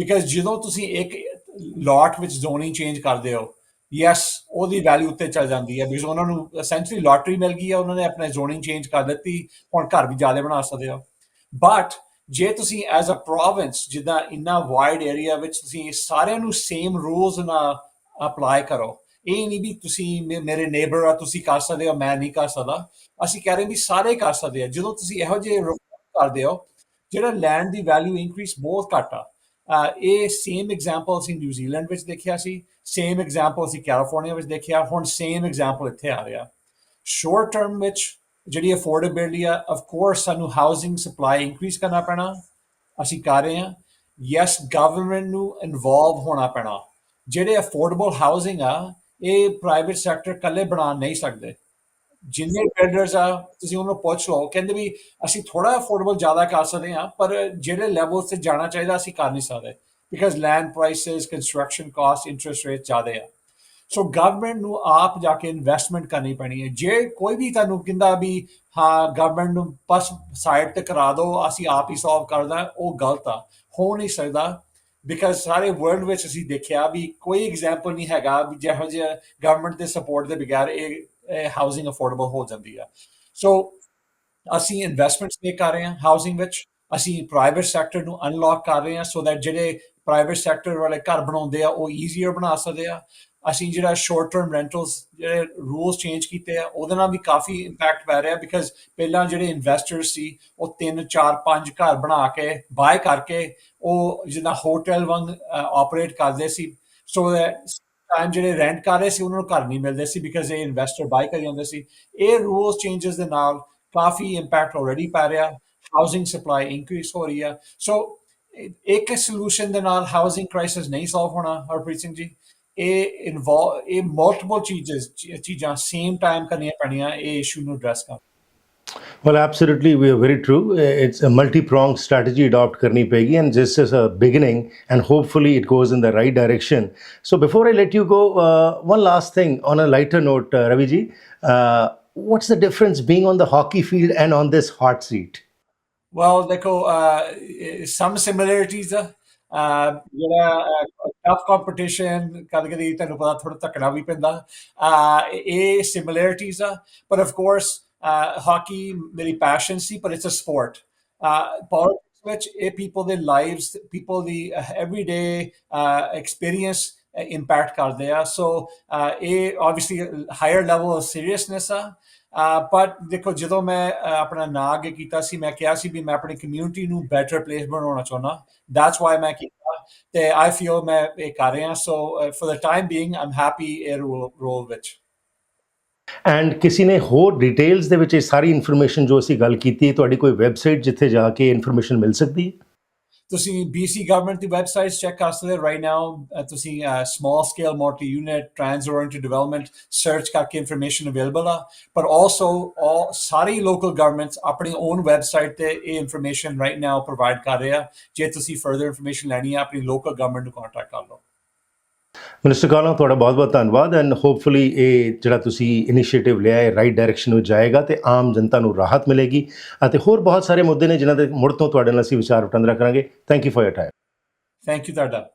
ਬਿਕਾਜ਼ ਜਦੋਂ ਤੁਸੀਂ ਇੱਕ ਲੋਟ ਵਿੱਚ ਜ਼ੋਨਿੰਗ ਚੇਂਜ ਕਰਦੇ ਹੋ ਯੈਸ ਉਹਦੀ ਵੈਲਿਊ ਉੱਤੇ ਚੱਲ ਜਾਂਦੀ ਹੈ ਬਿਕਾਜ਼ ਉਹਨਾਂ ਨੂੰ ਐਸੈਂਸ਼ਲੀ ਲੋਟਰੀ ਮਿਲ ਗਈ ਹੈ, ਉਹਨਾਂ ਨੇ ਆਪਣੇ ਜ਼ੋਨਿੰਗ ਚੇਂਜ ਕਰ ਦਿੱਤੀ, ਹੁਣ ਘਰ ਵੀ ਜ਼ਿਆਦਾ ਬਣਾ ਸਕਦੇ ਹੋ। ਬਟ ਜੇ ਤੁਸੀਂ ਐਜ਼ ਅ ਪ੍ਰੋਵਿੰਸ ਜਿੱਦਾਂ ਇੰਨਾ ਵਾਈਡ ਏਰੀਆ ਵਿੱਚ ਤੁਸੀਂ ਸਾਰਿਆਂ ਨੂੰ ਸੇਮ ਰੂਲਸ ਨਾਲ ਅਪਲਾਈ ਕਰੋ, ਇਹ ਨਹੀਂ ਵੀ ਤੁਸੀਂ ਮੇ- ਮੇਰੇ ਨੇਬਰ ਆ, ਤੁਸੀਂ ਕਰ ਸਕਦੇ ਹੋ, ਮੈਂ ਨਹੀਂ ਕਰ ਸਕਦਾ। ਅਸੀਂ ਕਹਿ ਰਹੇ ਵੀ ਸਾਰੇ ਕਰ ਸਕਦੇ ਆ। ਜਦੋਂ ਤੁਸੀਂ ਇਹੋ ਜਿਹੇ ਕਰਦੇ ਹੋ, ਜਿਹੜਾ ਲੈਂਡ ਦੀ ਵੈਲਿਊ ਇਨਕਰੀਸ ਬਹੁਤ ਘੱਟ ਆ ਇਹ ਸੇਮ ਐਗਜ਼ਾਮਪਲ ਅਸੀਂ ਨਿਊਜ਼ੀਲੈਂਡ ਵਿੱਚ ਦੇਖਿਆ ਸੀ ਸੇਮ ਐਗਜ਼ਾਮਪਲ ਅਸੀਂ ਕੈਲੀਫੋਰਨੀਆ ਵਿੱਚ ਦੇਖਿਆ, ਹੁਣ ਸੇਮ ਐਗਜ਼ਾਮਪਲ ਇੱਥੇ ਆ ਰਿਹਾ। ਸ਼ਾਰਟ ਟਰਮ ਵਿੱਚ ਜਿਹੜੀ ਅਫੋਰਡੇਬਿਲਟੀ ਆ ਆਫ ਕੋਰਸ ਸਾਨੂੰ ਹਾਊਸਿੰਗ ਸਪਲਾਈ ਇਨਕਰੀਸ ਕਰਨਾ ਪੈਣਾ, ਅਸੀਂ ਕਰ ਰਹੇ ਹਾਂ। ਯੈਸ ਗਵਰਨਮੈਂਟ ਨੂੰ ਇਨਵੋਲਵ ਹੋਣਾ ਪੈਣਾ। ਜਿਹੜੇ ਅਫੋਰਡੇਬਲ ਹਾਊਸਿੰਗ ਆ, ਇਹ ਪ੍ਰਾਈਵੇਟ ਸੈਕਟਰ ਇਕੱਲੇ ਬਣਾ ਨਹੀਂ ਸਕਦੇ। ਜਿੰਨੇ ਬਿਲਡਰਸ ਆ, ਤੁਸੀਂ ਉਹਨਾਂ ਨੂੰ ਪੁੱਛ ਲਓ। ਕਹਿੰਦੇ ਵੀ ਅਸੀਂ ਥੋੜਾ ਅਫੋਰਡੇਬਲ ਜ਼ਿਆਦਾ ਕਰ ਸਕਦੇ ਹਾਂ, ਪਰ ਜਿਹੜੇ ਲੈਵਲ ਤੇ ਜਾਣਾ ਚਾਹੀਦਾ, ਅਸੀਂ ਕਰ ਨਹੀਂ ਸਕਦੇ। Because land prices construction cost interest rate ਜ਼ਿਆਦਾ ਆ। ਸੋ ਗਵਰਨਮੈਂਟ ਨੂੰ ਆਪ ਜਾ ਕੇ ਇਨਵੈਸਟਮੈਂਟ ਕਰਨੀ ਪੈਣੀ ਹੈ। ਜੇ ਕੋਈ ਵੀ ਤੁਹਾਨੂੰ ਕਹਿੰਦਾ ਵੀ, ਹਾਂ ਗਵਰਨਮੈਂਟ ਨੂੰ ਬਸ ਸਾਈਡ ਤੇ ਕਰਾ ਦਿਓ ਅਸੀਂ ਆਪ ਹੀ ਸੋਲਵ ਕਰਦਾ ਉਹ ਗਲਤ ਆ। ਹੋ ਨਹੀਂ ਸਕਦਾ। ਬਿਕਾਜ਼ ਸਾਰੇ ਵਰਲਡ ਵਿੱਚ ਅਸੀਂ ਦੇਖਿਆ ਵੀ ਕੋਈ ਐਗਜ਼ਾਮਪਲ ਨਹੀਂ ਹੈਗਾ ਵੀ ਜਿਹੋ ਜਿਹਾ ਗਵਰਨਮੈਂਟ ਦੇ ਸਪੋਰਟ ਦੇ ਬਗੈਰ ਇਹ ਹਾਊਸਿੰਗ ਅਫੋਰਡੇਬਲ ਹੋ ਜਾਂਦੀ ਆ। ਸੋ ਅਸੀਂ ਇਨਵੈਸਟਮੈਂਟਸ ਮੇਕ ਕਰ ਰਹੇ ਹਾਂ ਹਾਊਸਿੰਗ ਵਿੱਚ। ਅਸੀਂ ਪ੍ਰਾਈਵੇਟ ਸੈਕਟਰ ਨੂੰ ਅਨਲੌਕ ਕਰ ਰਹੇ ਹਾਂ ਸੋ ਦੈਟ ਜਿਹੜੇ ਪ੍ਰਾਈਵੇਟ ਸੈਕਟਰ ਵਾਲੇ ਘਰ ਬਣਾਉਂਦੇ ਆ, ਉਹ ਈਜ਼ੀਅਰ ਬਣਾ ਸਕਦੇ ਆ। ਅਸੀਂ ਜਿਹੜਾ ਸ਼ਾਰਟ ਟਰਮ ਰੈਂਟਲਸ ਜਿਹੜੇ ਰੂਲਸ ਚੇਂਜ ਕੀਤੇ ਆ, ਉਹਦੇ ਨਾਲ ਵੀ ਕਾਫੀ ਇੰਪੈਕਟ ਪੈ ਰਿਹਾ ਬਿਕਾਜ਼ ਪਹਿਲਾਂ ਜਿਹੜੇ ਇਨਵੈਸਟਰ ਸੀ, ਉਹ 3 4 5 ਘਰ ਬਣਾ ਕੇ ਬਾਏ ਕਰਕੇ, ਉਹ ਜਿੱਦਾਂ ਹੋਟਲ ਵਾਂਗ ਆਪਰੇਟ ਕਰਦੇ ਸੀ। ਸੋ ਟਾਈਮ ਜਿਹੜੇ ਰੈਂਟ ਕਰ ਰਹੇ ਸੀ, ਉਹਨਾਂ ਨੂੰ ਘਰ ਨਹੀਂ ਮਿਲਦੇ ਸੀ ਬਿਕਾਜ਼ ਇਹ ਇਨਵੈਸਟਰ ਬਾਈ ਕਰੀ ਜਾਂਦੇ ਸੀ। ਇਹ ਰੂਲਸ ਚੇਂਜਸ ਦੇ ਨਾਲ ਕਾਫੀ ਇੰਪੈਕਟ ਆਲਰੇਡੀ ਪੈ ਰਿਹਾ। ਹਾਊਸਿੰਗ ਸਪਲਾਈ ਇਨਕਰੀਸ ਹੋ ਰਹੀ ਹੈ ਸੋ ਇੱਕ ਸੋਲੂਸ਼ਨ ਦੇ ਨਾਲ ਹਾਊਸਿੰਗ ਕ੍ਰਾਈਸਿਸ ਨਹੀਂ ਸੋਲਵ ਹੋਣਾ, ਹਰਪ੍ਰੀਤ ਸਿੰਘ ਜੀ। ਇਹ ਇਨਵੋਲਵ ਇਹ ਮਲਟੀਪਲ ਚੀਜ਼ਸ ਚੀਜ਼ਾਂ ਸੇਮ ਟਾਈਮ ਕਰਨੀਆਂ ਪੈਣੀਆਂ, ਇਹ ਇਸ਼ੂ ਨੂੰ ਐਡਰੈਸ ਕਰ Well, absolutely, we are very true. Uh, It's a multi-pronged strategy adopt karni pegi, and this is a beginning, and hopefully it goes in the right direction. So, before I let you go, uh, one last thing on a lighter note, uh, Ravi ji, uh, what's the difference being on the hockey field and on this hot seat? Well, ਦੇਖੋ uh, some similarities ਆ uh, ਜਿਹੜਾ tough competition ਕਦੇ ਕਦੇ ਤੁਹਾਨੂੰ ਪਤਾ ਥੋੜਾ ਧੱਕਣਾ ਵੀ ਪੈਂਦਾ uh, ਇਹ similarities ਆ ਪਰ of course uh, hockey ਮੇਰੀ passion ਸੀ ਪਰ it's a sport. Uh, politics ਵਿੱਚ ਇਹ people ਦੇ lives people ਦੀ uh, everyday uh, experience impact ਕਰਦੇ ਆ ਸੋ ਇਹ obviously higher level of seriousness ਆ ਪਰ ਦੇਖੋ ਜਦੋਂ ਮੈਂ ਅਹ, ਆਪਣਾ ਨਾਂ ਅੱਗੇ ਕੀਤਾ ਸੀ ਮੈਂ ਕਿਹਾ ਸੀ ਵੀ ਮੈਂ ਆਪਣੀ ਕਮਿਊਨਿਟੀ ਨੂੰ ਬੈਟਰ ਪਲੇਸ ਬਣਾਉਣਾ ਚਾਹੁੰਦਾ ਦੈਟਸ ਵਾਈ ਮੈਂ ਕੀਤਾ ਤੇ ਆਈ ਫੀਲ ਮੈਂ ਇਹ ਕਰ ਰਿਹਾ so for the time being I'm happy ਇਹ ਰੋਲ ਵਿੱਚ ਐਂਡ ਕਿਸੇ ਨੇ ਹੋਰ ਡਿਟੇਲਸ ਦੇ ਵਿੱਚ ਇਹ ਸਾਰੀ ਇਨਫੋਰਮੇਸ਼ਨ ਜੋ ਅਸੀਂ ਗੱਲ ਕੀਤੀ ਹੈ ਤੁਹਾਡੀ ਕੋਈ ਵੈਬਸਾਈਟ ਜਿੱਥੇ ਜਾ ਕੇ ਇਨਫੋਰਮੇਸ਼ਨ ਮਿਲ ਸਕਦੀ ਹੈ? ਤੁਸੀਂ BC ਗਵਰਨਮੈਂਟ ਦੀ ਵੈਬਸਾਈਟ ਚੈੱਕ ਕਰ ਸਕਦੇ ਰਾਈਟ ਨਾਓ ਤੁਸੀਂ small scale multi unit transit oriented development search ਕਰਕੇ ਇਨਫੋਰਮੇਸ਼ਨ ਅਵੇਲੇਬਲ ਆ। ਪਰ ਆਲਸੋ ਸਾਰੀ ਲੋਕਲ ਗਵਰਨਮੈਂਟਸ ਆਪਣੀ ਓਨ ਵੈਬਸਾਈਟ ਤੇ ਇਹ ਇਨਫੋਰਮੇਸ਼ਨ ਰਾਈਟ ਨਾਓ ਪ੍ਰੋਵਾਈਡ ਕਰ ਰਹੇ ਆ। ਜੇ ਤੁਸੀਂ ਫਰਦਰ ਇਨਫੋਰਮੇਸ਼ਨ ਲੈਣੀ ਆ, ਆਪਣੀ ਲੋਕਲ ਗਵਰਨਮੈਂਟ ਨੂੰ ਕੰਟੈਕਟ ਕਰ ਲਓ। ਮਿਨਿਸਟਰ ਕਾਲਾ, ਤੁਹਾਡਾ ਬਹੁਤ-ਬਹੁਤ ਧੰਨਵਾਦ ਐਂਡ ਹੋਪਫੁਲੀ ਇਹ ਜਿਹੜਾ ਤੁਸੀਂ ਇਨੀਸ਼ੀਏਟਿਵ ਲਿਆ ਹੈ ਰਾਈਟ ਡਾਇਰੈਕਸ਼ਨ ਵਿੱਚ ਜਾਏਗਾ ਤੇ ਆਮ ਜਨਤਾ ਨੂੰ ਰਾਹਤ ਮਿਲੇਗੀ ਅਤੇ ਹੋਰ ਬਹੁਤ ਸਾਰੇ ਮੁੱਦੇ ਨੇ ਜਿਨ੍ਹਾਂ ਦੇ ਮੁੜ ਤੋਂ ਤੁਹਾਡੇ ਨਾਲ ਅਸੀਂ ਵਿਚਾਰ ਵਟਾਂਦਰਾ ਕਰਾਂਗੇ। Thank you for your time thank you ਤੁਹਾਡਾ।